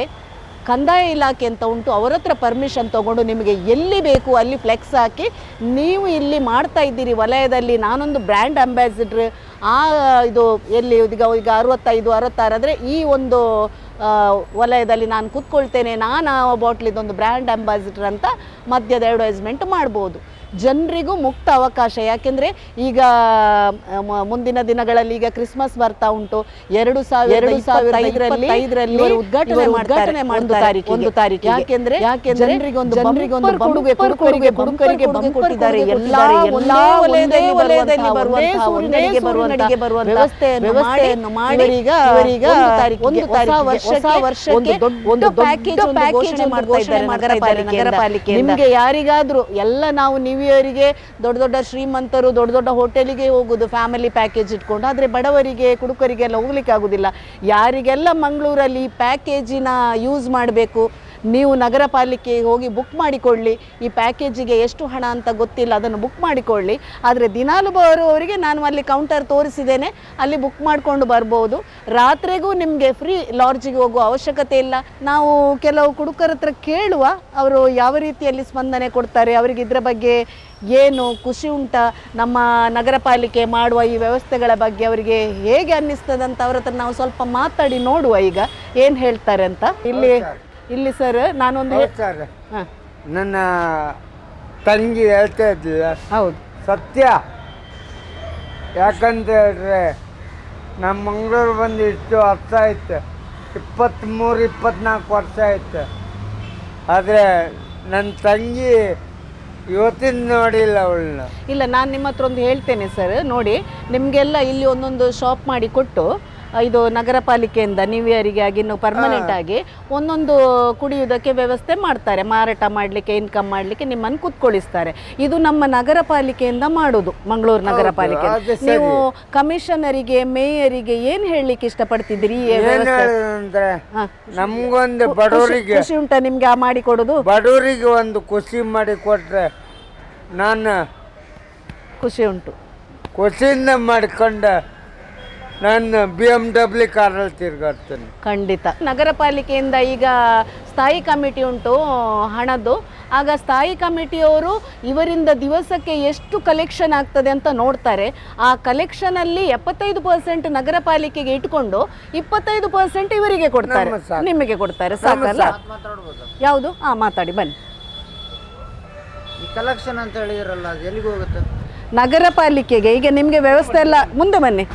ಕಂದಾಯ ಇಲಾಖೆ ಅಂತ ಉಂಟು. ಅವರ ಹತ್ರ ಪರ್ಮಿಷನ್ ತೊಗೊಂಡು ನಿಮಗೆ ಎಲ್ಲಿ ಬೇಕು ಅಲ್ಲಿ ಫ್ಲೆಕ್ಸ್ ಹಾಕಿ ನೀವು ಇಲ್ಲಿ ಮಾಡ್ತಾ ಇದ್ದೀರಿ. ವಲಯದಲ್ಲಿ ನಾನೊಂದು ಬ್ರ್ಯಾಂಡ್ ಅಂಬಾಸಿಡ್ರ್ ಆ, ಇದು ಎಲ್ಲಿ ಈಗ ಈಗ ಅರವತ್ತೈದು ಅರವತ್ತಾರಾದರೆ ಈ ಒಂದು ವಲಯದಲ್ಲಿ ನಾನು ಕೂತ್ಕೊಳ್ತೇನೆ. ನಾನು ಆ ಬಾಟ್ಲಿದೊಂದು ಬ್ರ್ಯಾಂಡ್ ಅಂಬಾಸಿಡ್ರ್ ಅಂತ ಮದ್ಯದ ಅಡ್ವರ್ಟೈಸ್ಮೆಂಟ್ ಮಾಡ್ಬೋದು. ಜನರಿಗೂ ಮುಕ್ತ ಅವಕಾಶ. ಯಾಕೆಂದರೆ ಈಗ ಮುಂದಿನ ದಿನಗಳಲ್ಲಿ ಈಗ ಕ್ರಿಸ್ಮಸ್ ಬರ್ತಾ ಉಂಟು. ಎರಡು ಸಾವಿರ ಎರಡು ಸಾವಿರದ ಐದರಲ್ಲಿ ಐದರಲ್ಲಿ ಉದ್ಘಾಟನೆ ಉದ್ಘಾಟನೆ ಒಂದು ತಾರೀಕು ಒಂದು ತಾರೀಕು ಯಾಕೆಂದ್ರೆ ಯಾಕೆಂದ್ರೆ ಜನರಿಗೊಂದು ಜನರಿಗೊಂದು ಕೊಡುಗೆ ಕೊಡುಗೆ ಕೊಡುಕರಿಗೆ ಬಂದು ಕೊಟ್ಟಿದ್ದಾರೆ ಎಲ್ಲಾ ಎಲ್ಲಾ ವಲಯದಲ್ಲಿ ವಲಯದಲ್ಲಿ ಬರುವಂತಹ ಒಂದೆಡೆಗೆ ಬರುವಂತಹ ಬರುವಂತಹ ವ್ಯವಸ್ಥೆಯನ್ನು ವ್ಯವಸ್ಥೆಯನ್ನು ಮಾಡಿ ಇವರೀಗ ಒಂದು ತಾರೀಕು ಹೊಸ ವರ್ಷಕ್ಕೆ ಒಂದು ದೊಡ್ಡ ಒಂದು ಪ್ಯಾಕೇಜ್ ಪ್ಯಾಕೇಜ್ ಮಾಡ್ತಾ ಇದ್ದಾರೆ ನಗರ ಪಾಲಿಕೆ ನಗರ ಪಾಲಿಕೆ ನಿಮಗೆ ಯಾರಿಗಾದ್ರೂ ಎಲ್ಲ ನಾವು ನ್ಯೂ ಇಯರಿಗೆ ದೊಡ್ಡ ದೊಡ್ಡ ಶ್ರೀಮಂತರು, ದೊಡ್ಡ ದೊಡ್ಡ ಹೋಟೆಲಿಗೆ ಹೋಗೋದು ಫ್ಯಾಮಿಲಿ ಪ್ಯಾಕೇಜ್ ಇಟ್ಕೊಂಡು. ಆದರೆ ಬಡವರಿಗೆ, ಕುಡುಕರಿಗೆಲ್ಲ ಹೋಗ್ಲಿಕ್ಕೆ ಆಗೋದಿಲ್ಲ. ಯಾರಿಗೆಲ್ಲ ಮಂಗಳೂರಲ್ಲಿ ಈ ಪ್ಯಾಕೇಜಿನ ಯೂಸ್ ಮಾಡಬೇಕು ನೀವು ನಗರ ಪಾಲಿಕೆಗೆ ಹೋಗಿ ಬುಕ್ ಮಾಡಿಕೊಳ್ಳಿ. ಈ ಪ್ಯಾಕೇಜಿಗೆ ಎಷ್ಟು ಹಣ ಅಂತ ಗೊತ್ತಿಲ್ಲ, ಅದನ್ನು ಬುಕ್ ಮಾಡಿಕೊಳ್ಳಿ. ಆದರೆ ದಿನಾಲು ಬರುವವರಿಗೆ ನಾನು ಅಲ್ಲಿ ಕೌಂಟರ್ ತೋರಿಸಿದ್ದೇನೆ, ಅಲ್ಲಿ ಬುಕ್ ಮಾಡಿಕೊಂಡು ಬರ್ಬೋದು. ರಾತ್ರಿಗೂ ನಿಮಗೆ ಫ್ರೀ ಲಾಡ್ಜಿಗೆ ಹೋಗುವ ಅವಶ್ಯಕತೆ ಇಲ್ಲ. ನಾವು ಕೆಲವು ಕುಡುಕರ ಹತ್ರ ಕೇಳುವ, ಅವರು ಯಾವ ರೀತಿಯಲ್ಲಿ ಸ್ಪಂದನೆ ಕೊಡ್ತಾರೆ, ಅವರಿಗೆ ಇದರ ಬಗ್ಗೆ ಏನು ಖುಷಿ ಉಂಟ? ನಮ್ಮ ನಗರ ಪಾಲಿಕೆ ಮಾಡುವ ಈ ವ್ಯವಸ್ಥೆಗಳ ಬಗ್ಗೆ ಅವರಿಗೆ ಹೇಗೆ ಅನ್ನಿಸ್ತದಂತ, ಅವ್ರ ಹತ್ರ ನಾವು ಸ್ವಲ್ಪ ಮಾತಾಡಿ ನೋಡುವ ಈಗ. ಏನು ಹೇಳ್ತಾರೆ ಅಂತ? ಇಲ್ಲಿ ಇಲ್ಲಿ ಸರ್ ನಾನೊಂದು ಸರ್ ಹಾಂ ನನ್ನ ತಂಗಿ ಹೇಳ್ತಾ ಇದ್ದಿಲ್ಲ ಹೌದು. ಸತ್ಯ. ಯಾಕಂತ ಹೇಳಿದ್ರೆ ನಮ್ಮ ಮಂಗಳೂರು ಬಂದು ಇಷ್ಟು ವರ್ಷ ಆಯ್ತು. ಇಪ್ಪತ್ತ್ಮೂರು ಇಪ್ಪತ್ನಾಲ್ಕು ವರ್ಷ ಆಯ್ತು. ಆದರೆ ನನ್ನ ತಂಗಿ ಇವತ್ತಿನ ನೋಡಿಲ್ಲ ಅವಳನ್ನ. ಇಲ್ಲ ನಾನು ನಿಮ್ಮ ಹತ್ರ ಒಂದು ಹೇಳ್ತೇನೆ ಸರ್ ನೋಡಿ ನಿಮಗೆಲ್ಲ ಇಲ್ಲಿ ಒಂದೊಂದು ಶಾಪ್ ಮಾಡಿ ಕೊಟ್ಟು ಇದು ನಗರ ಪಾಲಿಕೆಯಿಂದ ನ್ಯೂ ಇಯರಿಗೆ ಆಗಿ ಇನ್ನು ಪರ್ಮನೆಂಟ್ ಆಗಿ ಒಂದೊಂದು ಕುಡಿಯುವುದಕ್ಕೆ ವ್ಯವಸ್ಥೆ ಮಾಡ್ತಾರೆ. ಮಾರಾಟ ಮಾಡಲಿಕ್ಕೆ ಇನ್ಕಮ್ ಮಾಡಲಿಕ್ಕೆ ನಿಮ್ಮನ್ನು ಕುತ್ಕೊಳಿಸ್ತಾರೆ. ಇದು ನಮ್ಮ ನಗರ ಪಾಲಿಕೆಯಿಂದ ಮಾಡೋದು ಮಂಗಳೂರು ನಗರ ಪಾಲಿಕೆ ನೀವು ಕಮಿಷನರಿಗೆ ಮೇಯರಿಗೆ ಏನು ಹೇಳಲಿಕ್ಕೆ ಇಷ್ಟಪಡ್ತಿದ್ದೀರಿ ಹಾ. ನಮಗೊಂದು ಬಡವರಿಗೆ ಖುಷಿ ಉಂಟಾ ನಿಮ್ಗೆ ಆ ಮಾಡಿ ಕೊಡೋದು? ಬಡವರಿಗೆ ಒಂದು ಖುಷಿ ಮಾಡಿ ಕೊಟ್ರೆ ನಾನು ಖುಷಿ ಉಂಟು. ಖುಷಿಯಿಂದ ಮಾಡಿಕೊಂಡು ನಾನು ಬಿ ಎಂ ಡಬ್ಲ್ಯೂ ಕಾರಲ್ಲಿ ತಿರ್ಗಾಡ್ತೇನೆ. ಖಂಡಿತ. ನಗರ ಪಾಲಿಕೆಯಿಂದ ಈಗ ಸ್ಥಾಯಿ ಕಮಿಟಿ ಉಂಟು ಹಣದ್ದು. ಆಗ ಸ್ಥಾಯಿ ಕಮಿಟಿಯವರು ಇವರಿಂದ ದಿವಸಕ್ಕೆ ಎಷ್ಟು ಕಲೆಕ್ಷನ್ ಆಗ್ತದೆ ಅಂತ ನೋಡ್ತಾರೆ. ಆ ಕಲೆಕ್ಷನಲ್ಲಿ ಎಪ್ಪತ್ತೈದು ಪರ್ಸೆಂಟ್ ನಗರ ಪಾಲಿಕೆಗೆ ಇಟ್ಕೊಂಡು ಇಪ್ಪತ್ತೈದು ಪರ್ಸೆಂಟ್ ಇವರಿಗೆ ಕೊಡ್ತಾರೆ. ನಮ್ಮ ಸಾಕು. ನಿಮಗೆ ಕೊಡ್ತಾರೆ. ಸಾಕಲ್ಲ? ಯಾವುದು? ಹಾಂ ಮಾತಾಡಿ ಬನ್ನಿ. ಈ ಕಲೆಕ್ಷನ್ ಅಂತ ಹೇಳಿದ್ರಲ್ಲ ಅದು ಎಲ್ಲಿಗೆ ಹೋಗುತ್ತೆ? ನಗರ ಪಾಲಿಕೆಗೆ. ಈಗ ನಿಮಗೆ ವ್ಯವಸ್ಥೆ ಎಲ್ಲ ಮುಂದೆ ಬನ್ನಿ.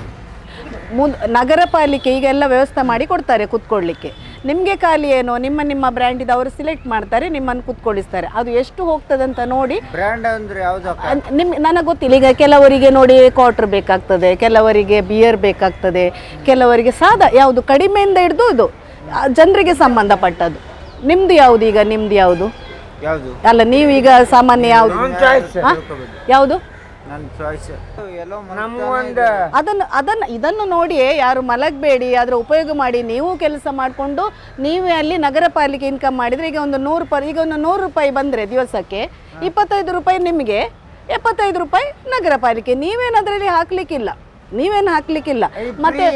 ಮುನ್ ನಗರ ಪಾಲಿಕೆ ಈಗ ಎಲ್ಲ ವ್ಯವಸ್ಥೆ ಮಾಡಿ ಕೊಡ್ತಾರೆ ಕುತ್ಕೊಳ್ಳಿಕ್ಕೆ. ನಿಮಗೆ ಖಾಲಿ ಏನೋ? ನಿಮ್ಮ ನಿಮ್ಮ ಬ್ರ್ಯಾಂಡಿದ ಅವರು ಸಿಲೆಕ್ಟ್ ಮಾಡ್ತಾರೆ ನಿಮ್ಮನ್ನು ಕುತ್ಕೊಳ್ಳಿಸ್ತಾರೆ. ಅದು ಎಷ್ಟು ಹೋಗ್ತದೆ ಅಂತ ನೋಡಿ ಬ್ರ್ಯಾಂಡ್ ಅಂದ್ರೆ ಯಾವುದು ಅಕ್ಕ? ಅನ್- ನಿಮ್ ನನಗೆ ಗೊತ್ತಿಲ್ಲ. ಈಗ ಕೆಲವರಿಗೆ ನೋಡಿ ಕ್ವಾರ್ಟರ್ ಬೇಕಾಗ್ತದೆ ಕೆಲವರಿಗೆ ಬಿಯರ್ ಬೇಕಾಗ್ತದೆ ಕೆಲವರಿಗೆ ಸಾದಾ ಯಾವುದು ಕಡಿಮೆಯಿಂದ ಹಿಡಿದು ಇದು ಜನರಿಗೆ ಸಂಬಂಧಪಟ್ಟದ್ದು. ನಿಮ್ದು ಯಾವುದು ಈಗ? ನಿಮ್ದು ಯಾವುದು? ಯಾವ್ದು? ಅಲ್ಲ ನೀವೀಗ ಸಾಮಾನ್ಯ ಯಾವುದು? ಯಾವುದು? ನನ್ನ ಚಾಯ್ಸ್ ಎಲ್ಲೋ ನಮಗೊಂದು ಅದನ್ನು ಅದನ್ನು ಇದನ್ನು ನೋಡಿ ಯಾರು ಮಲಗಬೇಡಿ ಅದರ ಉಪಯೋಗ ಮಾಡಿ ನೀವು ಕೆಲಸ ಮಾಡಿಕೊಂಡು ನೀವೇ ಅಲ್ಲಿ ನಗರ ಪಾಲಿಕೆ ಇನ್ಕಮ್ ಮಾಡಿದ್ರೆ ಈಗ ಒಂದು ನೂರು ರೂಪಾಯಿ ಈಗ ಒಂದು ನೂರು ರೂಪಾಯಿ ಬಂದ್ರೆ ದಿವಸಕ್ಕೆ ಇಪ್ಪತ್ತೈದು ರೂಪಾಯಿ ನಿಮಗೆ ಎಪ್ಪತ್ತೈದು ರೂಪಾಯಿ ನಗರ ಪಾಲಿಕೆ. ನೀವೇನು ಅದರಲ್ಲಿ ಹಾಕ್ಲಿಕ್ಕಿಲ್ಲ. ನೀವೇನು ಹಾಕ್ಲಿಕ್ಕಿಲ್ಲ. ಮತ್ತೆ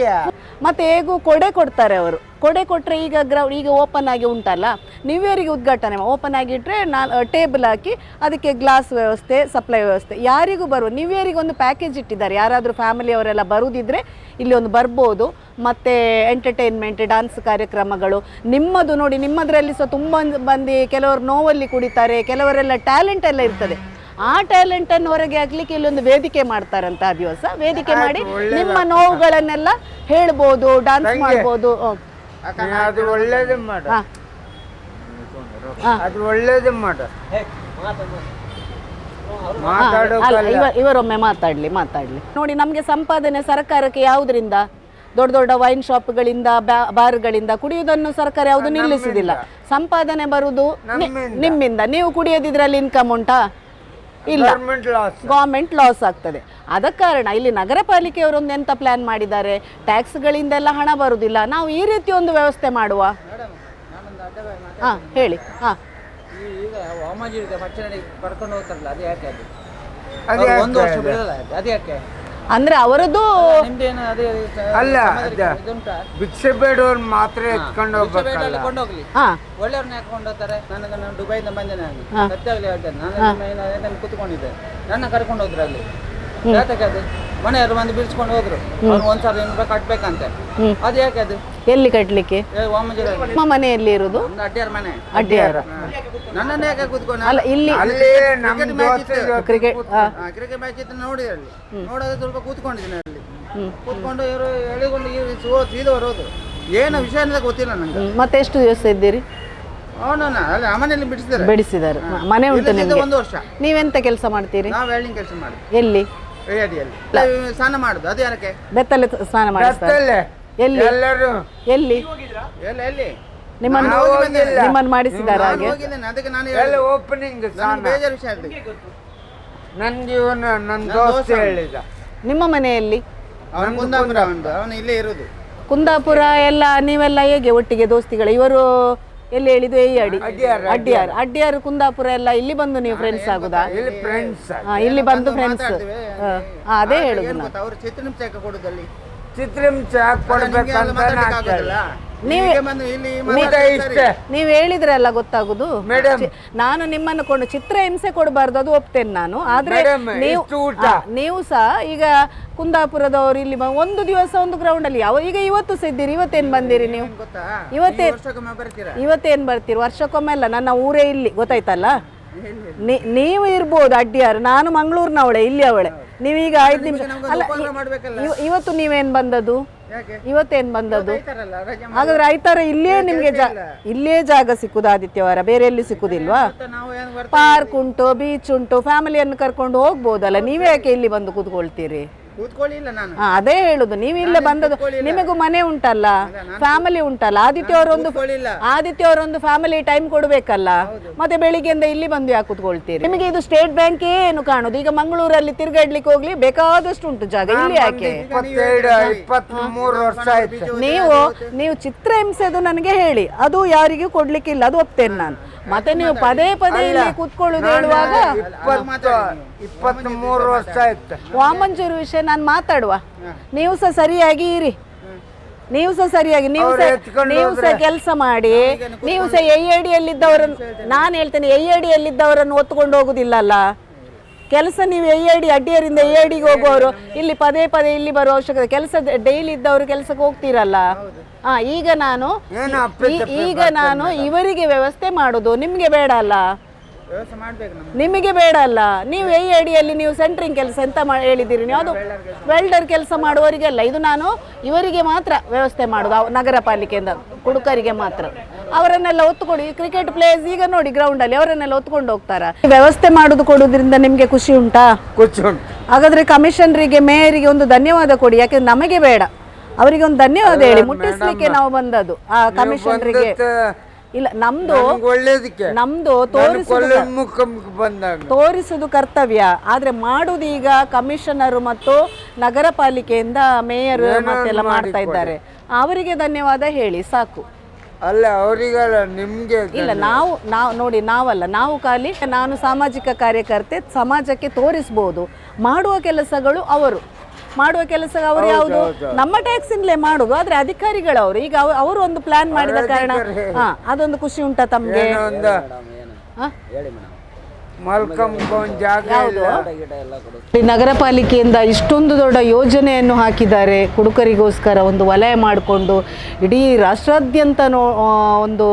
ಮತ್ತೆ ಹೇಗೂ ಕೊಡೆ ಕೊಡ್ತಾರೆ ಅವರು. ಕೊಡೆ ಕೊಟ್ಟರೆ ಈಗ ಗ್ರೌ ಈಗ ಓಪನ್ ಆಗಿ ಉಂಟಲ್ಲ? ನ್ಯೂ ಇಯರಿಗೆ ಉದ್ಘಾಟನೆ ಓಪನ್ ಆಗಿಟ್ಟರೆ ನಾನು ಟೇಬಲ್ ಹಾಕಿ ಅದಕ್ಕೆ ಗ್ಲಾಸ್ ವ್ಯವಸ್ಥೆ ಸಪ್ಲೈ ವ್ಯವಸ್ಥೆ. ಯಾರಿಗೂ ಬರುವ ನ್ಯೂ ಇಯರಿಗೆ ಒಂದು ಪ್ಯಾಕೇಜ್ ಇಟ್ಟಿದ್ದಾರೆ. ಯಾರಾದರೂ ಫ್ಯಾಮಿಲಿಯವರೆಲ್ಲ ಬರುವುದಿದ್ರೆ ಇಲ್ಲಿ ಒಂದು ಬರ್ಬೋದು. ಮತ್ತು ಎಂಟರ್ಟೈನ್ಮೆಂಟ್ ಡಾನ್ಸ್ ಕಾರ್ಯಕ್ರಮಗಳು. ನಿಮ್ಮದು ನೋಡಿ ನಿಮ್ಮದರಲ್ಲಿ ಸಹ ತುಂಬ ಬಂದು ಕೆಲವರು ನೋವಲ್ಲಿ ಕುಡಿತಾರೆ ಕೆಲವರೆಲ್ಲ ಟ್ಯಾಲೆಂಟ್ ಎಲ್ಲ ಇರ್ತದೆ. ಆ ಟ್ಯಾಲೆಂಟ್ ಅನ್ನು ಹೊರಗೆ ಹಾಕ್ಲಿಕ್ಕೆ ಇಲ್ಲೊಂದು ವೇದಿಕೆ ಮಾಡ್ತಾರಂತ ಆ ದಿವಸ. ವೇದಿಕೆ ಮಾಡಿ ನಿಮ್ಮ ನೋವುಗಳನ್ನೆಲ್ಲ ಹೇಳ್ಬೋದು ಡಾನ್ಸ್ ಮಾಡ್ಬೋದು. ಅದು ಒಳ್ಳೇದು ಮಾಡು. ಅದು ಒಳ್ಳೇದು ಮಾಡ. ಇವರೊಮ್ಮೆ ಮಾತಾಡ್ಲಿ ಮಾತಾಡ್ಲಿ. ನೋಡಿ ನಮಗೆ ಸಂಪಾದನೆ ಸರ್ಕಾರಕ್ಕೆ ಯಾವುದರಿಂದ? ದೊಡ್ಡ ದೊಡ್ಡ ವೈನ್ ಶಾಪ್ಗಳಿಂದ ಬಾರ್ ಬಾರ್ಗಳಿಂದ ಕುಡಿಯುವುದನ್ನು ಸರ್ಕಾರ ಯಾವುದು ನಿಲ್ಲಿಸುವುದಿಲ್ಲ. ಸಂಪಾದನೆ ಬರುವುದು ನಿಮ್ಮಿಂದ. ನೀವು ಕುಡಿಯೋದಿದ್ರಲ್ಲಿ ಇನ್ಕಮ್ ಉಂಟಾ? ಇಲ್ಲ. ಗೌರ್ಮೆಂಟ್ ಲಾಸ್ ಆಗ್ತದೆ. ಅದ ಕಾರಣ ಇಲ್ಲಿ ನಗರ ಪಾಲಿಕೆಯವರೊಂದು ಎಂತ ಪ್ಲಾನ್ ಮಾಡಿದ್ದಾರೆ? ಟ್ಯಾಕ್ಸ್ಗಳಿಂದೆಲ್ಲ ಹಣ ಬರುವುದಿಲ್ಲ ನಾವು ಈ ರೀತಿ ಒಂದು ವ್ಯವಸ್ಥೆ ಮಾಡುವ. ಹಾ ಹೇಳಿ. ಹಾಂ. ಈಗ ಹೋಗ್ತಾರಲ್ಲ ಅದು ಯಾಕೆ ಅದು ಒಂದು ವರ್ಷ? ಬಿಡಲ್ಲ ಅದು ಯಾಕೆ? ಅಂದ್ರೆ ಅವರದ್ದು ನಿಮ್ದೇನು ಅದೇ ಅಲ್ಲ, ಭಿಕ್ಷೆ ಬೇಡವ್ರು ಮಾತ್ರ ಎತ್ಕೊಂಡು ಹೋಗ್ಬೇಕಲ್ಲ. ಕೊಂಡೋಗ್ಲಿ ಹಾ. ಒಳ್ಳೆಯವ್ರನ್ನ ಹಾಕೊಂಡು ಹೋಗ್ತಾರೆ ನನಗೆ ನಾನು ದುಬೈಯಿಂದ ಬಂದೆ ನಾನು. ಹಾ. ಸತ್ಯಾಗ್ಲಿ ಹೇಳ್ತೇನೆ. ನಾನು ಕುತ್ಕೊಂಡಿದ್ದೆ ಕೂತ್ಕೊಂಡಿದ್ದೆ. ನನ್ನ ಕರ್ಕೊಂಡು ಹೋದ್ರೆ ಅಲ್ಲಿ. ಜಾತಕ್ಕೆ ಅದು. ಮನೆಯವರು ಬಂದು ಬಿಡಿಸ್ಕೊಂಡು ಹೋದ್ರು. ಅವ್ರು ಒಂದ್ ಸಾವಿರದ ಇನ್ನೂರು ರೂಪಾಯಿ ಕಟ್ಬೇಕಂತೆ. ಅದ್ ಅದು ಯಾಕೆ ಅದು? ಎಲ್ಲಿ ಕಟ್ಲಿಕ್ಕೆ? ಏ ವಾಮಜೀವಿ ನಿಮ್ಮ ಮನೆಯಲ್ಲಿ ಇರುದು? ನಮ್ದು ಅಡ್ಡಿಯಾರ ಮನೆ. ಅಡ್ಡಿಯಾರ. ನನ್ನನ್ನು ಯಾಕೆ ಕೂತ್ಕೊಂಡು? ಅಲ್ಲ ಇಲ್ಲಿ ಅಲ್ಲಿ ನಮ್ಮ ದೋಸ್ತ ಇತ್ತು. ಕ್ರಿಕೆಟ್ ಕ್ರಿಕೆಟ್ ಮ್ಯಾಚ್ ಇತ್ತು ನೋಡಿದೆ ಅಲ್ಲಿ. ನೋಡೋದು ಸ್ವಲ್ಪ ಕೂತ್ಕೊಂಡಿದ್ದೀನಿ ಅಲ್ಲಿ. ಕೂತ್ಕೊಂಡು ಇವರು ಹೇಳಿಕೊಂಡು ಇವ್ರು ಸೋ ಸೀದಾ ಬರೋದು ಏನು ವಿಷಯ ಅಂತ ಗೊತ್ತಿಲ್ಲ ನಂಗೆ. ಮತ್ತೆ ಎಷ್ಟು ದಿವಸ ಇದ್ದೀರಿ? ಅವನನ್ನ ಅಲ್ಲಿ ಮನೆಯಲ್ಲಿ ಬಿಡಿಸಿದ್ದಾರೆ. ಬೆಳೆಸಿದ್ದಾರೆ ಮನೆ ಉಂಟು ನಿಮಗೆ. ಒಂದು ವರ್ಷ. ನೀವೆಂತ ಕೆಲಸ ಮಾಡ್ತೀರಿ? ನಾವು ವೆಲ್ಡಿಂಗ್ ಕೆಲಸ ಮಾಡುದು ಎಲ್ಲಿ? ರೇಡಿಯಲ್ಲಿ ಸ್ನಾನ ಮಾಡುದು ಅದು ಯಾರಕ್ಕೆ? ಬೆತ್ತಲೆ ಸ್ನಾನ ಮಾಡಿಸ್ತಾರೆ. ರಸ್ತೆಯಲ್ಲೇ ಎಲ್ಲಿ? ಎಲ್ಲರೂ. ಎಲ್ಲಿ? ಎಲ್ಲ ಎಲ್ಲಿ? ನಿಮ್ಮನ್ನು ನಿಮ್ಮನ್ನು ಮಾಡಿಸಿದಾರ ನಾನು ಹಾಗೆ. ಅದಕ್ಕೆ ನಾನು ಎಲ್ಲ ಓಪನಿಂಗ್ ಬೇಜಾರು ವಿಷಯ ಅದು ನನ್ಗೆ ಇವನು ನನ್ನ ದೋಸ್ತ ಹೇಳಿದ. ನಿಮ್ಮ ಮನೆಯಲ್ಲಿ? ಅವನು ಕುಂದಾಪುರ ಅವನು ಇಲ್ಲೇ ಇರುದು. ಕುಂದಾಪುರ ಎಲ್ಲ ನೀವೆಲ್ಲ ಹೇಗೆ ಒಟ್ಟಿಗೆ ದೋಸ್ತಿಗಳು? ಇವರು ಎಲ್ಲಿ ಹೇಳಿದ್ದು ಎ ಅಡಿ. ಅಡ್ಡಿಯಾರು ಅಡ್ಡಿಯಾರು. ಕುಂದಾಪುರ ಎಲ್ಲ ಇಲ್ಲಿ ಬಂದು ನೀವು ಫ್ರೆಂಡ್ಸ್ ಆಗುದಾ? ಹಾ, ಇಲ್ಲಿ ಬಂದು ಫ್ರೆಂಡ್ಸ್ ಮಾತಾಡ್ತೀವಿ. ಅದೇ ಹೇಳುದು ನಾನು. ಕೊಡುದಲ್ಲಿ ಚಿತ್ರಂಶ ಕೊಡ್ಬೇಕಂತ ನೀವು- ಹೇಳಿದ್ರಲ್ಲ ಗೊತ್ತಾಗುದು. ನಾನು ನಿಮ್ಮನ್ನು ಕೊಂಡು ಚಿತ್ರ ಹಿಂಸೆ ಕೊಡಬಾರ್ದು ಅದು ಒಪ್ತೇನೆ ನಾನು. ಆದ್ರೆ ನೀವು ನೀವು ಸಹ ಈಗ ಕುಂದಾಪುರದವರು ಇಲ್ಲಿ ಒಂದು ದಿವಸ ಒಂದು ಗ್ರೌಂಡ್ ಅಲ್ಲಿ. ಯಾವ ಈಗ ಇವತ್ತು ಸಹ ಇದ್ದೀರಿ ಇವತ್ತೇನ್ ಬಂದಿರಿ ನೀವು? ಇವತ್ತೇ- ಇವತ್ತೇನ್ ಬರ್ತೀರಿ? ವರ್ಷಕ್ಕೊಮ್ಮೆ ಅಲ್ಲ ನನ್ನ ಊರೇ ಇಲ್ಲಿ. ಗೊತ್ತಾಯ್ತಲ್ಲ? ನೀವು ಇರ್ಬೋದು ಅಡ್ಡಿಯಾರು. ನಾನು ಮಂಗಳೂರಿನವಳೆ ಇಲ್ಲಿ ಅವಳೆ ನೀವೀಗ ಐದು ನಿಮಿಷ ಅಲ್ಲ ಇವತ್ತು ನೀವೇನ್ ಬಂದದ್ದು? ಇವತ್ತೇನ್ ಬಂದದ್ದು? ಹಾಗಾದ್ರೆ ಐತಾರ ಇಲ್ಲೇ ನಿಮ್ಗೆ ಜಾ ಇಲ್ಲೇ ಜಾಗ ಸಿಕ್ಕುದು ಆದಿತ್ಯವಾರ ಬೇರೆ ಎಲ್ಲಿ ಸಿಕ್ಕುದಿಲ್ವಾ? ಪಾರ್ಕ್ ಉಂಟು ಬೀಚ್ ಉಂಟು ಫ್ಯಾಮಿಲಿಯನ್ನು ಕರ್ಕೊಂಡು ಹೋಗ್ಬೋದಲ್ಲ ನೀವೇ ಯಾಕೆ ಇಲ್ಲಿ ಬಂದು ಕೂತ್ಕೊಳ್ತೀರಿ? ಕೂತ್ಕೊಳ್ಳಿ ಇಲ್ಲ ನಾನು. ಹಾ ಅದೇ ಹೇಳುದು. ನೀವು ಇಲ್ಲೇ ಬಂದದ್ದು. ನಿಮಗೂ ಮನೆ ಉಂಟಲ್ಲ? ಫ್ಯಾಮಿಲಿ ಉಂಟಲ್ಲ? ಆದಿತ್ಯ ಅವರೊಂದು ಕೂತ್ಕೊಳ್ಳಿಲ್ಲ. ಆದಿತ್ಯ ಅವರೊಂದು ಫ್ಯಾಮಿಲಿ ಟೈಮ್ ಕೊಡ್ಬೇಕಲ್ಲ? ಮತ್ತೆ ಬೆಳಿಗ್ಗೆಯಿಂದ ಇಲ್ಲಿ ಬಂದು ಯಾಕೆ ಕೂತ್ಕೊಳ್ತೀರಿ? ನಿಮಗೆ ಇದು ಸ್ಟೇಟ್ ಬ್ಯಾಂಕ್ ಏನು ಕಾಣುದು? ಈಗ ಮಂಗಳೂರಲ್ಲಿ ತಿರುಗಾಡ್ಲಿಕ್ಕೆ ಹೋಗ್ಲಿ ಬೇಕಾದಷ್ಟು ಉಂಟು ಜಾಗ. ಇಲ್ಲಿ ಯಾಕೆ ಇಪ್ಪತ್ತೆರಡು ಇಪ್ಪತ್ತ್ ಮೂರು ವರ್ಷ ಆಯ್ತು. ನೀವು ನೀವು ಚಿತ್ರ ಹಿಂಸೆದು ನನಗೆ ಹೇಳಿ. ಅದು ಯಾರಿಗೂ ಕೊಡ್ಲಿಕ್ಕಿಲ್ಲ. ಅದು ಒಪ್ತೇನೆ ನಾನು. ಮತ್ತೆ ನೀವು ಪದೇ ಪದೇ ಇಲ್ಲಿ ಕೂತ್ಕೊಳ್ಳುದು ಹೇಳುವಾಗ ಇಪ್ಪತ್ತು ಮೂರು ವರ್ಷ ಆಯ್ತು. ವಾಮಂಜೂರು ವಿಷಯ ನಾನು ಮಾತಾಡುವ. ನೀವು ಸಹ ಸರಿಯಾಗಿ ಇರಿ. ನೀವು ಸಹ ಸರಿಯಾಗಿ ನೀವು ಸಹ ನೀವು ಸಹ ಕೆಲಸ ಮಾಡಿ. ನೀವು ಸಹ ಎ ಡಿಯಲ್ಲಿದ್ದವರನ್ನು ನಾನು ಹೇಳ್ತೇನೆ. ಎ ಒತ್ಕೊಂಡು ಒತ್ತುಕೊಂಡು ಹೋಗುದಿಲ್ಲಲ್ಲ. ಕೆಲಸ ನೀವು ಎ ಡಿ ಅಡ್ಡಿಯರಿಂದ ಎ ಡಿಗೆ ಹೋಗುವವರು ಇಲ್ಲಿ ಪದೇ ಪದೇ ಇಲ್ಲಿ ಬರುವ ಅವಶ್ಯಕತೆ. ಕೆಲಸ ಡೈಲಿ ಇದ್ದವರು ಕೆಲಸಕ್ಕೆ ಹೋಗ್ತೀರಲ್ಲ. ಹಾ ಈಗ ನಾನು ಏನು ಈ- ಈಗ ನಾನು ಇವರಿಗೆ ವ್ಯವಸ್ಥೆ ಮಾಡುದು. ನಿಮ್ಗೆ ಬೇಡ ಅಲ್ಲ? ವ್ಯವಸ್ಥೆ ಮಾಡ್ಬೇಕು ನಮ್ಗೆ. ನಿಮಗೆ ಬೇಡ ಅಲ್ಲ? ನೀವು ಎ ಅಡಿಯಲ್ಲಿ ನೀವು ಸೆಂಟ್ರಿಂಗ್ ಕೆಲಸ ಎಂತ ಮಾ ಹೇಳಿದ್ದೀರಿ? ನೀವು ಅದು ವೆಲ್ಡರ್ ಕೆಲಸ. ಮಾಡುವವರಿಗೆಲ್ಲ ಇದು ನಾನು ಇವರಿಗೆ ಮಾತ್ರ ವ್ಯವಸ್ಥೆ ಮಾಡೋದು. ಅವ್- ನಗರ ಪಾಲಿಕೆಯಿಂದ ಕುಡುಕರಿಗೆ ಮಾತ್ರ. ಅವರನ್ನೆಲ್ಲ ಒತ್ತುಕೊಡಿ ಕ್ರಿಕೆಟ್ ಪ್ಲೇಯರ್ಸ್ ಈಗ ನೋಡಿ ಗ್ರೌಂಡಲ್ಲಿ ಅವರನ್ನೆಲ್ಲ ಒತ್ಕೊಂಡು ಹೋಗ್ತಾರ? ವ್ಯವಸ್ಥೆ ಮಾಡುದು ಕೊಡುದ್ರಿಂದ ನಿಮಗೆ ಖುಷಿ ಉಂಟಾ? ಕೂತ್ಕೊಂಡು ಹಾಗಾದ್ರೆ ಕಮಿಷನರಿಗೆ ಮೇಯರಿಗೆ ಒಂದು ಧನ್ಯವಾದ ಕೊಡಿ. ಯಾಕೆಂದ್ರೆ ನಮಗೆ ಬೇಡ. ಅವರಿಗೆ ಒಂದು ಧನ್ಯವಾದ ಹೇಳಿ. ಮುಟ್ಟಿಸ್ಲಿಕ್ಕೆ ನಾವು ಬಂದದ್ದು. ಆ ಕಮಿಷನರಿಗೆ. ಇಲ್ಲ ನಮ್ದು ಒಳ್ಳೇದಕ್ಕೆ. ನಮ್ದು ತೋರಿಸುದು ತೋರಿಸುವುದು ಕರ್ತವ್ಯ. ಆದ್ರೆ ಮಾಡುದು ಈಗ ಕಮಿಷನರ್ ಮತ್ತು ನಗರ ಪಾಲಿಕೆಯಿಂದ ಮೇಯರ್ ಮತ್ತೆಲ್ಲ ಮಾಡ್ತಾ ಇದ್ದಾರೆ. ಅವರಿಗೆ ಧನ್ಯವಾದ ಹೇಳಿ ಸಾಕು. ಅಲ್ಲ ಅವರಿಗಲ್ಲ ನಿಮ್ಗೆ ಇಲ್ಲ ನಾವು ನಾವು ನೋಡಿ ನಾವಲ್ಲ. ನಾವು ಖಾಲಿ ನಾನು ಸಾಮಾಜಿಕ ಕಾರ್ಯಕರ್ತೆ ಸಮಾಜಕ್ಕೆ ತೋರಿಸ್ಬೋದು. ಮಾಡುವ ಕೆಲಸಗಳು ಅವರು. ಮಾಡುವ ಕೆಲಸ ಅವರು ಯಾವುದು? ನಮ್ಮ ಟ್ಯಾಕ್ಸ್ ಇಂದಲೇ ಮಾಡುದು ಆದ್ರೆ ಅಧಿಕಾರಿಗಳವರು. ಈಗ ಅವರು ಒಂದು ಪ್ಲಾನ್ ಮಾಡಿದ ಕಾರಣ ಹಾ ಅದೊಂದು ಖುಷಿ ಉಂಟಾ ತಮ್ಗೆ? ಏನೋ ಒಂದು ಹಾ? ಮಲ್ಕೊಂಡ್ ಜಾಗ ಇಲ್ಲ. ಈ ನಗರ ಪಾಲಿಕೆಯಿಂದ ಇಷ್ಟೊಂದು ದೊಡ್ಡ ಯೋಜನೆಯನ್ನು ಹಾಕಿದ್ದಾರೆ. ಕುಡುಕರಿಗೋಸ್ಕರ ಒಂದು ವಲಯ ಮಾಡಿಕೊಂಡು ಇಡೀ ರಾಷ್ಟ್ರಾದ್ಯಂತ ನೋ ಆ, ಒಂದು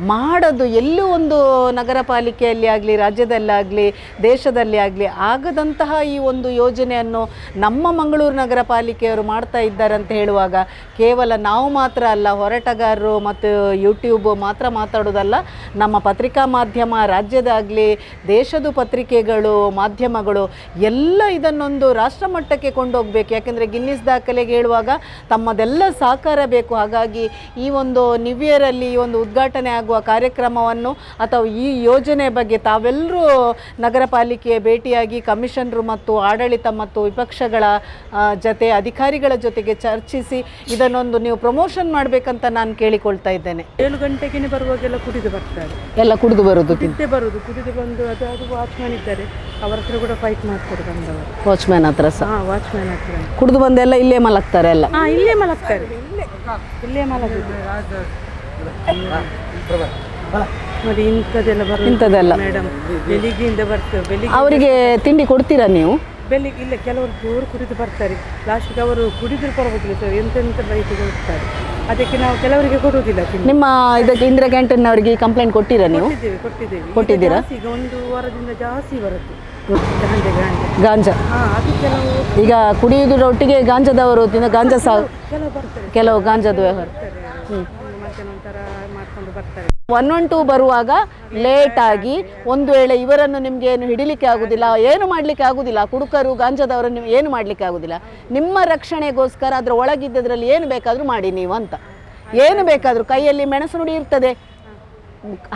ಮಾಡೋದು ಎಲ್ಲೂ ಒಂದು ನಗರ ಪಾಲಿಕೆಯಲ್ಲಿ ಆಗಲಿ, ರಾಜ್ಯದಲ್ಲಾಗಲಿ, ದೇಶದಲ್ಲಿ ಆಗಲಿ ಆಗದಂತಹ ಈ ಒಂದು ಯೋಜನೆಯನ್ನು ನಮ್ಮ ಮಂಗಳೂರು ನಗರ ಪಾಲಿಕೆಯವರು ಮಾಡ್ತಾ ಇದ್ದಾರೆ ಅಂತ ಹೇಳುವಾಗ ಕೇವಲ ನಾವು ಮಾತ್ರ ಅಲ್ಲ, ಹೋರಾಟಗಾರರು ಮತ್ತು ಯೂಟ್ಯೂಬ್ ಮಾತ್ರ ಮಾತಾಡೋದಲ್ಲ, ನಮ್ಮ ಪತ್ರಿಕಾ ಮಾಧ್ಯಮ, ರಾಜ್ಯದಾಗಲಿ ದೇಶದ ಪತ್ರಿಕೆಗಳು, ಮಾಧ್ಯಮಗಳು ಎಲ್ಲ ಇದನ್ನೊಂದು ರಾಷ್ಟ್ರ ಮಟ್ಟಕ್ಕೆ ಕೊಂಡೋಗ್ಬೇಕು. ಯಾಕೆಂದರೆ ಗಿನ್ನಿಸ್ ದಾಖಲೆಗೆ ಹೇಳುವಾಗ ತಮ್ಮದೆಲ್ಲ ಸಹಕಾರ ಬೇಕು. ಹಾಗಾಗಿ ಈ ಒಂದು ನ್ಯೂ ಇಯರಲ್ಲಿ ಈ ಒಂದು ಉದ್ಘಾಟನೆ ಆಗುವ ಕಾರ್ಯಕ್ರಮವನ್ನು ಅಥವಾ ಈ ಯೋಜನೆ ಬಗ್ಗೆ ತಾವೆಲ್ಲರೂ ನಗರ ಪಾಲಿಕೆಯ ಭೇಟಿಯಾಗಿ ಕಮಿಷನರು ಮತ್ತು ಆಡಳಿತ ಮತ್ತು ವಿಪಕ್ಷಗಳ ಜೊತೆ ಅಧಿಕಾರಿಗಳ ಜೊತೆಗೆ ಚರ್ಚಿಸಿ ಇದನ್ನೊಂದು ನೀವು ಪ್ರಮೋಷನ್ ಮಾಡಬೇಕಂತ ನಾನು ಕೇಳಿಕೊಳ್ತಾ ಇದ್ದೇನೆ. ಏಳು ಗಂಟೆಗೆ ಬರುವಾಗೆಲ್ಲ ಕುಡಿದು ಬರ್ತಾರೆ. ಎಲ್ಲ ಕುಡಿದು ಬರೋದು ತಿಂತೆ ಬರುದು ಕುಡಿದು ಬಂದು ಅದು ಅದು ವಾಚ್ಮ್ಯಾನ್ ಇದ್ದಾರೆ. ಅವರ ಹತ್ರ ಕೂಡ ಫೈಟ್ ಮಾಡ್ತಾರೆ ಬಂದವರು. ವಾಚ್ಮ್ಯಾನ್ ಹತ್ರ ಸಹ. ಹಾ ವಾಚ್ಮ್ಯಾನ್ ಹತ್ರ. ಕುಡಿದು ಬಂದೆಲ್ಲ ಇಲ್ಲೇ ಮಲಗ್ತಾರೆ ಎಲ್ಲ. ಹಾಂ ಇಲ್ಲೇ ಮಲಗ್ತಾರೆ. ಇಲ್ಲೇ ಮಲಗುದು. ಮತ್ತೆ ಇಂಥದ್ದೆಲ್ಲ ಬರುದು ಇಂಥದ್ದೆಲ್ಲ. ಮೇಡಮ್. ಬೆಳಿಗ್ಗೆಯಿಂದ ಬರ್ತೇವೆ ಬೆಳಿಗ್ಗೆ ಅವರಿಗೆ ತಿಂಡಿ ಕೊಡ್ತೀರಾ ನೀವು? ಬೆಳಿಗ್ಗೆ ಇಲ್ಲ ಕೆಲವರು ಜೋರು ಕುಡಿದು ಬರ್ತಾರೆ. ಲಾಸ್ಟಿಗೆ ಅವರು ಕುಡಿದ್ರು ಪರವಾಗಿಲ್ಲ ಸರ್ ಎಂತೆಂತ ಬೈಕಿಗೆ ಕೊಡ್ತಾರೆ. ಅದಕ್ಕೆ ನಾವು ಕೆಲವರಿಗೆ ಕೊಡುವುದಿಲ್ಲ ತಿಂಡಿ. ನಿಮ್ಮ ಇದಕ್ಕೆ ಇಂದಿರಾ ಕ್ಯಾಂಟೀನ್ ಅವರಿಗೆ ಕಂಪ್ಲೇಂಟ್ ಕೊಟ್ಟಿರಾ ನೀವು? ಕೊಟ್ಟಿದ್ದೇವೆ ಕೊಟ್ಟಿದ್ದೇವೆ. ಈಗ ಕೊಟ್ಟಿದ್ದೀರಾ? ಜಾಸ್ತಿ, ಈಗ ಒಂದು ವಾರದಿಂದ ಜಾಸ್ತಿ ಬರುತ್ತೆ. ಗಾಂಜೆ ಗಾಂಜೆ. ಗಾಂಜಾ. ಹಾ ಅದು ಕೆಲವು ಈಗ ಕುಡಿಯುವುದರೊಟ್ಟಿಗೆ ಗಾಂಜಾದವರು ದಿನ ಗಾಂಜಾ ಸಹ ಕೆಲವು ಬರ್ತಾರೆ. ಕೆಲವು ಗಾಂಜಾದ ವ್ಯವಹಾರ. ಬರ್ತಾರೆ. ಮತ್ತೆ ನಂತರ ಬರ್ತಾರೆ. ಒನ್ ಒನ್ ಟೂ ಬರುವಾಗ ಲೇಟ್ ಆಗಿ ಒಂದು ವೇಳೆ ಇವರನ್ನು ನಿಮ್ಗೆ ಏನು ಹಿಡಿಲಿಕ್ಕೆ ಆಗುದಿಲ್ಲ ಏನು ಮಾಡ್ಲಿಕ್ಕೆ ಆಗುದಿಲ್ಲ ಕುಡುಕರು ಗಾಂಜಾದವರನ್ನು ಏನು ಮಾಡ್ಲಿಕ್ಕೆ ಆಗುದಿಲ್ಲ. ನಿಮ್ಮ ರಕ್ಷಣೆಗೋಸ್ಕರ ಅದ್ರ ಒಳಗಿದ್ದದ್ರಲ್ಲಿ ಏನು ಬೇಕಾದ್ರೂ ಮಾಡಿ ನೀವು ಅಂತ. ಏನು ಬೇಕಾದ್ರೂ ಕೈಯಲ್ಲಿ ಮೆಣಸು ನುಡಿ ಇರ್ತದೆ.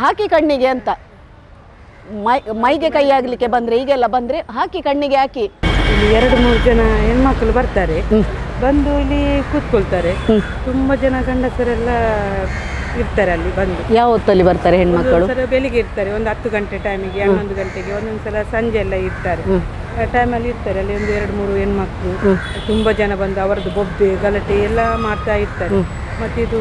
ಹಾಕಿ ಕಣ್ಣಿಗೆ ಅಂತ. ಮೈ ಮೈಗೆ ಕೈ ಆಗ್ಲಿಕ್ಕೆ ಬಂದ್ರೆ ಈಗೆಲ್ಲ ಬಂದ್ರೆ ಹಾಕಿ ಕಣ್ಣಿಗೆ ಹಾಕಿ. ಇಲ್ಲಿ ಎರಡು ಮೂರು ಜನ ಹೆಣ್ಮಕ್ಳು ಬರ್ತಾರೆ. ಬಂದು ಇಲ್ಲಿ ಕೂತ್ಕೊಳ್ತಾರೆ. ತುಂಬಾ ಜನ ಗಂಡಸರೆಲ್ಲ ಇರ್ತಾರೆ ಅಲ್ಲಿ ಬಂದು. ಯಾವ ಹೊತ್ತಲ್ಲಿ ಬರ್ತಾರೆ ಹೆಣ್ಮಕ್ಕಳು ಒಂದೊಂದ್ಸಲ ಬೆಳಿಗ್ಗೆ ಇರ್ತಾರೆ ಒಂದು ಹತ್ತು ಗಂಟೆ ಟೈಮಿಗೆ ಹನ್ನೊಂದು ಗಂಟೆಗೆ ಒಂದೊಂದ್ಸಲ ಸಂಜೆ ಎಲ್ಲ ಇರ್ತಾರೆ. ಆ ಟೈಮಲ್ಲಿ ಇರ್ತಾರೆ ಅಲ್ಲಿ ಒಂದು ಎರಡು ಮೂರು ಹೆಣ್ಮಕ್ಳು. ತುಂಬಾ ಜನ ಬಂದು ಅವರದ್ದು ಬೊಬ್ಬೆ ಗಲಾಟೆ ಎಲ್ಲ ಮಾಡ್ತಾ ಇರ್ತಾರೆ. ಮತ್ತೆ ಇದು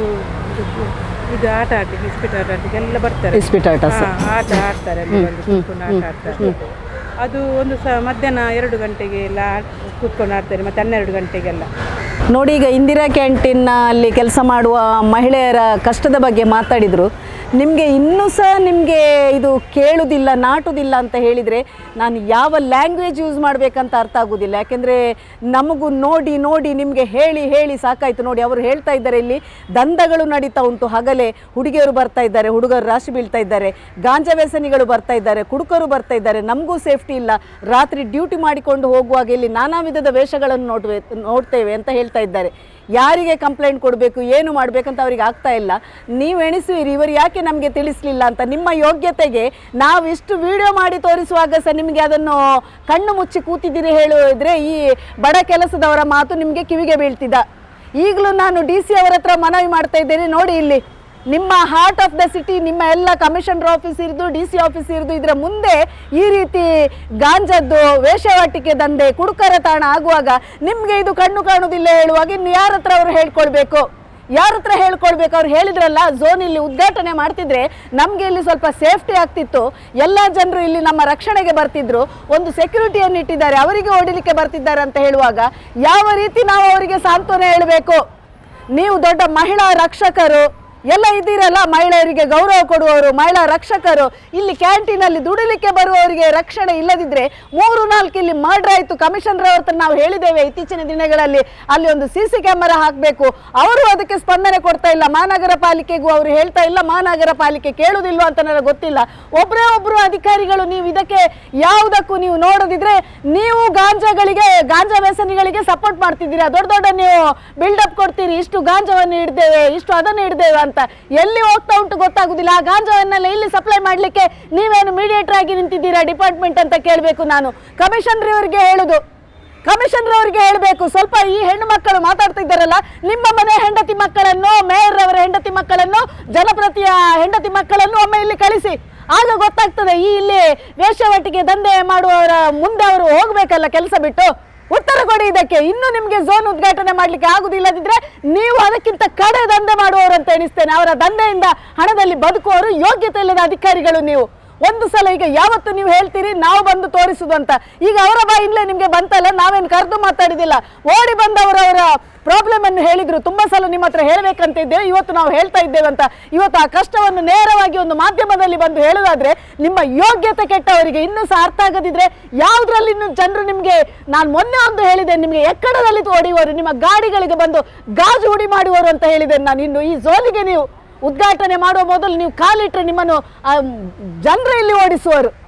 ಇದು- ಇದು ಆಟ ಆಡ್ಲಿಕ್ಕೆ ಇಸ್ಪಿಟ್ ಆಟ ಎಲ್ಲ ಬರ್ತಾರೆ. ಇಸ್ಪಿಟ್ ಆಟ ಸಹ. ಹಾ, ಆಟ ಆಡ್ತಾರೆ ಅಲ್ಲಿ ಬಂದು ಕೂತ್ಕೊಂಡು ಆಟ ಆಡ್ತಾರೆ. ಅದು ಒಂದು ಸ ಮಧ್ಯಾಹ್ನ ಎರಡು ಗಂಟೆಗೆ ಎಲ್ಲ ಕೂತ್ಕೊಂಡು ಆಡ್ತಾರೆ ಮತ್ತೆ ಹನ್ನೆರಡು ಗಂಟೆಗೆಲ್ಲ. ನೋಡಿ ಈಗ ಇಂದಿರಾ ಕ್ಯಾಂಟೀನ್ನ ಅಲ್ಲಿ ಕೆಲಸ ಮಾಡುವ ಮಹಿಳೆಯರ ಕಷ್ಟದ ಬಗ್ಗೆ ಮಾತಾಡಿದರು. ನಿಮಗೆ ಇನ್ನೂ ಸಹ ನಿಮಗೆ ಇದು ಕೇಳುವುದಿಲ್ಲ ನಾಟುವುದಿಲ್ಲ ಅಂತ ಹೇಳಿದರೆ ನಾನು ಯಾವ ಲ್ಯಾಂಗ್ವೇಜ್ ಯೂಸ್ ಮಾಡಬೇಕಂತ ಅರ್ಥ ಆಗೋದಿಲ್ಲ. ಯಾಕೆಂದರೆ ನಮಗೂ ನೋಡಿ ನೋಡಿ ನಿಮಗೆ ಹೇಳಿ ಹೇಳಿ ಸಾಕಾಯಿತು. ನೋಡಿ, ಅವರು ಹೇಳ್ತಾ ಇದ್ದಾರೆ ಇಲ್ಲಿ, ದಂಧಗಳು ನಡೀತಾ ಉಂಟು. ಹಗಲೇ ಹುಡುಗಿಯರು ಬರ್ತಾ ಇದ್ದಾರೆ, ಹುಡುಗರು ರಾಶಿ ಬೀಳ್ತಾ ಇದ್ದಾರೆ, ಗಾಂಜಾ ವ್ಯಸನಿಗಳು ಬರ್ತಾ ಇದ್ದಾರೆ, ಕುಡುಕರು ಬರ್ತಾ ಇದ್ದಾರೆ. ನಮಗೂ ಸೇಫ್ಟಿ ಇಲ್ಲ. ರಾತ್ರಿ ಡ್ಯೂಟಿ ಮಾಡಿಕೊಂಡು ಹೋಗುವಾಗ ಇಲ್ಲಿ ನಾನಾ ವಿಧದ ವೇಷಗಳನ್ನು ನೋಡ್ವೆ, ನೋಡ್ತೇವೆ ಅಂತ ಹೇಳ್ತಾ ಇದ್ದಾರೆ. ಯಾರಿಗೆ ಕಂಪ್ಲೇಂಟ್ ಕೊಡಬೇಕು, ಏನು ಮಾಡಬೇಕಂತ ಅವರಿಗೆ ಆಗ್ತಾ ಇಲ್ಲ. ನೀವು ಎಣಿಸುವಿರಿ ಇವರು ಯಾಕೆ ನಮಗೆ ತಿಳಿಸಲಿಲ್ಲ ಅಂತ ನಿಮ್ಮ ಯೋಗ್ಯತೆಗೆ ನಾವು ಇಷ್ಟು ವಿಡಿಯೋ ಮಾಡಿ ತೋರಿಸುವಾಗ ಸಹ ನಿಮಗೆ ಅದನ್ನು ಕಣ್ಣು ಮುಚ್ಚಿ ಕೂತಿದ್ದೀರಿ ಹೇಳಿದ್ರೆ ಈ ಬಡ ಕೆಲಸದವರ ಮಾತು ನಿಮಗೆ ಕಿವಿಗೆ ಬೀಳ್ತಿದ್ದ ಈಗಲೂ ನಾನು ಡಿ ಸಿ ಅವರ ಹತ್ರ ಮನವಿ ಮಾಡ್ತಾ ಇದ್ದೇನೆ, ನೋಡಿ ಇಲ್ಲಿ. ನಿಮ್ಮ ಹಾರ್ಟ್ ಆಫ್ ದ ಸಿಟಿ ನಿಮ್ಮ ಎಲ್ಲ ಕಮಿಷನರ್ ಆಫೀಸ್ ಇರ್ದು ಡಿ ಸಿ ಆಫೀಸ್ ಇರ್ದು, ಇದರ ಮುಂದೆ ಈ ರೀತಿ ಗಾಂಜದ್ದು, ವೇಷವಾಟಿಕೆ ದಂಧೆ, ಕುಡುಕರ ತಾಣ ಆಗುವಾಗ ನಿಮಗೆ ಇದು ಕಣ್ಣು ಕಾಣುವುದಿಲ್ಲ ಹೇಳುವಾಗ ಇನ್ನು ಯಾರ ಹತ್ರ ಅವರು ಹೇಳ್ಕೊಳ್ಬೇಕು ಯಾರ ಹತ್ರ ಹೇಳ್ಕೊಳ್ಬೇಕು ಅವ್ರು ಹೇಳಿದ್ರಲ್ಲ ಝೋನ್ ಇಲ್ಲಿ ಉದ್ಘಾಟನೆ ಮಾಡ್ತಿದ್ರೆ ನಮಗೆ ಇಲ್ಲಿ ಸ್ವಲ್ಪ ಸೇಫ್ಟಿ ಆಗ್ತಿತ್ತು. ಎಲ್ಲ ಜನರು ಇಲ್ಲಿ ನಮ್ಮ ರಕ್ಷಣೆಗೆ ಬರ್ತಿದ್ರು. ಒಂದು ಸೆಕ್ಯೂರಿಟಿಯನ್ನು ಇಟ್ಟಿದ್ದಾರೆ, ಅವರಿಗೆ ಹೊಡಿಲಿಕ್ಕೆ ಬರ್ತಿದ್ದಾರೆ ಅಂತ ಹೇಳುವಾಗ ಯಾವ ರೀತಿ ನಾವು ಅವರಿಗೆ ಸಾಂತ್ವನ ಹೇಳಬೇಕು? ನೀವು ದೊಡ್ಡ ಮಹಿಳಾ ರಕ್ಷಕರು ಎಲ್ಲ ಇದ್ದೀರಲ್ಲ, ಮಹಿಳೆಯರಿಗೆ ಗೌರವ ಕೊಡುವವರು, ಮಹಿಳಾ ರಕ್ಷಕರು. ಇಲ್ಲಿ ಕ್ಯಾಂಟೀನಲ್ಲಿ ದುಡಿಲಿಕ್ಕೆ ಬರುವವರಿಗೆ ರಕ್ಷಣೆ ಇಲ್ಲದಿದ್ರೆ ಮೂರು ನಾಲ್ಕು ಇಲ್ಲಿ ಮರ್ಡರ್ ಆಯಿತು. ಕಮಿಷನರ್ ಅವ್ರ ನಾವು ಹೇಳಿದ್ದೇವೆ ಇತ್ತೀಚಿನ ದಿನಗಳಲ್ಲಿ. ಅಲ್ಲಿ ಒಂದು ಸಿ ಸಿ ಕ್ಯಾಮರಾ ಹಾಕಬೇಕು. ಅವರು ಅದಕ್ಕೆ ಸ್ಪಂದನೆ ಕೊಡ್ತಾ ಇಲ್ಲ. ಮಹಾನಗರ ಪಾಲಿಕೆಗೂ ಅವರು ಹೇಳ್ತಾ ಇಲ್ಲ. ಮಹಾನಗರ ಪಾಲಿಕೆ ಕೇಳುವುದಿಲ್ವ ಅಂತ ನನಗೆ ಗೊತ್ತಿಲ್ಲ. ಒಬ್ಬರೇ ಒಬ್ಬರು ಅಧಿಕಾರಿಗಳು, ನೀವು ಇದಕ್ಕೆ ಯಾವುದಕ್ಕೂ ನೀವು ನೋಡೋದಿದ್ರೆ ನೀವು ಗಾಂಜಾಗಳಿಗೆ, ಗಾಂಜಾ ವ್ಯಸನಿಗಳಿಗೆ ಸಪೋರ್ಟ್ ಮಾಡ್ತಿದ್ದೀರಾ? ದೊಡ್ಡ ದೊಡ್ಡ ನೀವು ಬಿಲ್ಡಪ್ ಕೊಡ್ತೀರಿ. ಇಷ್ಟು ಗಾಂಜಾವನ್ನು ಇಡ್ದೇವೆ ಇಷ್ಟು ಅದನ್ನು ಇಡ್ದೇವೆ ಅಂತ. ಎಲ್ಲಿ ಹೋಗ್ತಾ ಉಂಟು ಗೊತ್ತಾಗುದಿಲ್ಲ. ಆ ಗಾಂಜಾವನ್ನೆಲ್ಲ ಇಲ್ಲಿ ಸಪ್ಲೈ ಮಾಡ್ಲಿಕ್ಕೆ ನೀವೇನು ಮೀಡಿಯೇಟರ್ ಆಗಿ ನಿಂತಿದ್ದೀರಾ? ಡಿಪಾರ್ಟ್ಮೆಂಟ್ ಅಂತ ಕೇಳಬೇಕು ನಾನು. ಕಮಿಷನರ್ ಅವರಿಗೆ ಹೇಳುದು. ಕಮಿಷನರ್ ಅವರಿಗೆ ಹೇಳಬೇಕು. ಸ್ವಲ್ಪ ಈ ಹೆಣ್ಣು ಮಕ್ಕಳು ಮಾತಾಡ್ತಾ ಇದ್ದಾರಲ್ಲ, ನಿಮ್ಮ ಮನೆ ಹೆಂಡತಿ ಮಕ್ಕಳನ್ನು ಮೇಯರ್ ಅವರ ಹೆಂಡತಿ ಮಕ್ಕಳನ್ನು, ಜನಪ್ರತಿಯ ಹೆಂಡತಿ ಮಕ್ಕಳನ್ನು ಒಮ್ಮೆ ಇಲ್ಲಿ ಕಳಿಸಿ. ಆಗ ಗೊತ್ತಾಗ್ತದೆ, ಈ ಇಲ್ಲಿ ವೇಷವಟಿಗೆ ದಂಧೆ ಮಾಡುವವರ ಮುಂದೆ ಅವರು ಹೋಗ್ಬೇಕಲ್ಲ ಕೆಲಸ ಬಿಟ್ಟು. ಉತ್ತರ ಕೊಡಿ ಇದಕ್ಕೆ. ಇನ್ನು ನಿಮಗೆ ಝೋನ್ ಉದ್ಘಾಟನೆ ಮಾಡ್ಲಿಕ್ಕೆ ಆಗುದಿಲ್ಲದಿದ್ರೆ ನೀವು ಅದಕ್ಕಿಂತ ಕಡೆ ದಂಧೆ ಮಾಡುವವರು ಅಂತ ಎಣಿಸ್ತೇನೆ. ಅವರ ದಂಧೆಯಿಂದ ಹಣದಲ್ಲಿ ಬದುಕುವವರು ಯೋಗ್ಯತೆ ಇಲ್ಲದ ಅಧಿಕಾರಿಗಳು ನೀವು. ಒಂದು ಸಲ ಈಗ ಯಾವತ್ತು ನೀವು ಹೇಳ್ತೀರಿ, ನಾವು ಬಂದು ತೋರಿಸುದು ಅಂತ. ಈಗ ಅವರ ಬಾಯಿಂದಲೇ ನಿಮಗೆ ಬಂತಲ್ಲ ನಾವೇನು ಕರೆದು ಮಾತಾಡಿದಿಲ್ಲ. ಓಡಿ ಬಂದವರು ಅವರ ಪ್ರಾಬ್ಲಮ್ ಅನ್ನು ಹೇಳಿದ್ರು. ತುಂಬಾ ಸಲ ನಿಮ್ಮ ಹತ್ರ ಹೇಳಬೇಕಂತ ಇದ್ದೇವೆ, ಇವತ್ತು ನಾವು ಹೇಳ್ತಾ ಇದ್ದೇವೆ ಅಂತ. ಇವತ್ತು ಆ ಕಷ್ಟವನ್ನು ನೇರವಾಗಿ ಒಂದು ಮಾಧ್ಯಮದಲ್ಲಿ ಬಂದು ಹೇಳುದಾದ್ರೆ, ನಿಮ್ಮ ಯೋಗ್ಯತೆ ಕೆಟ್ಟವರಿಗೆ ಇನ್ನೂ ಸಹ ಅರ್ಥ ಆಗದಿದ್ರೆ ಯಾವುದ್ರಲ್ಲಿ ಇನ್ನು ಜನರು ನಿಮಗೆ, ನಾನು ಮೊನ್ನೆ ಒಂದು ಹೇಳಿದೆ, ನಿಮಗೆ ಎಕ್ಕಡದಲ್ಲಿ ಹೊಡೆಯುವರು ನಿಮ್ಮ ಗಾಡಿಗಳಿಗೆ ಬಂದು ಗಾಜು ಹುಡಿ ಮಾಡುವರು ಅಂತ ಹೇಳಿದೆ ನಾನು. ಇನ್ನು ಈ ಜೋಲಿಗೆ ನೀವು ಉದ್ಘಾಟನೆ ಮಾಡುವ ಮೊದಲು ನೀವು ಕಾಲಿಟ್ಟರೆ ನಿಮ್ಮನ್ನು ಜನರಲ್ಲಿ ಓಡಿಸುವರು?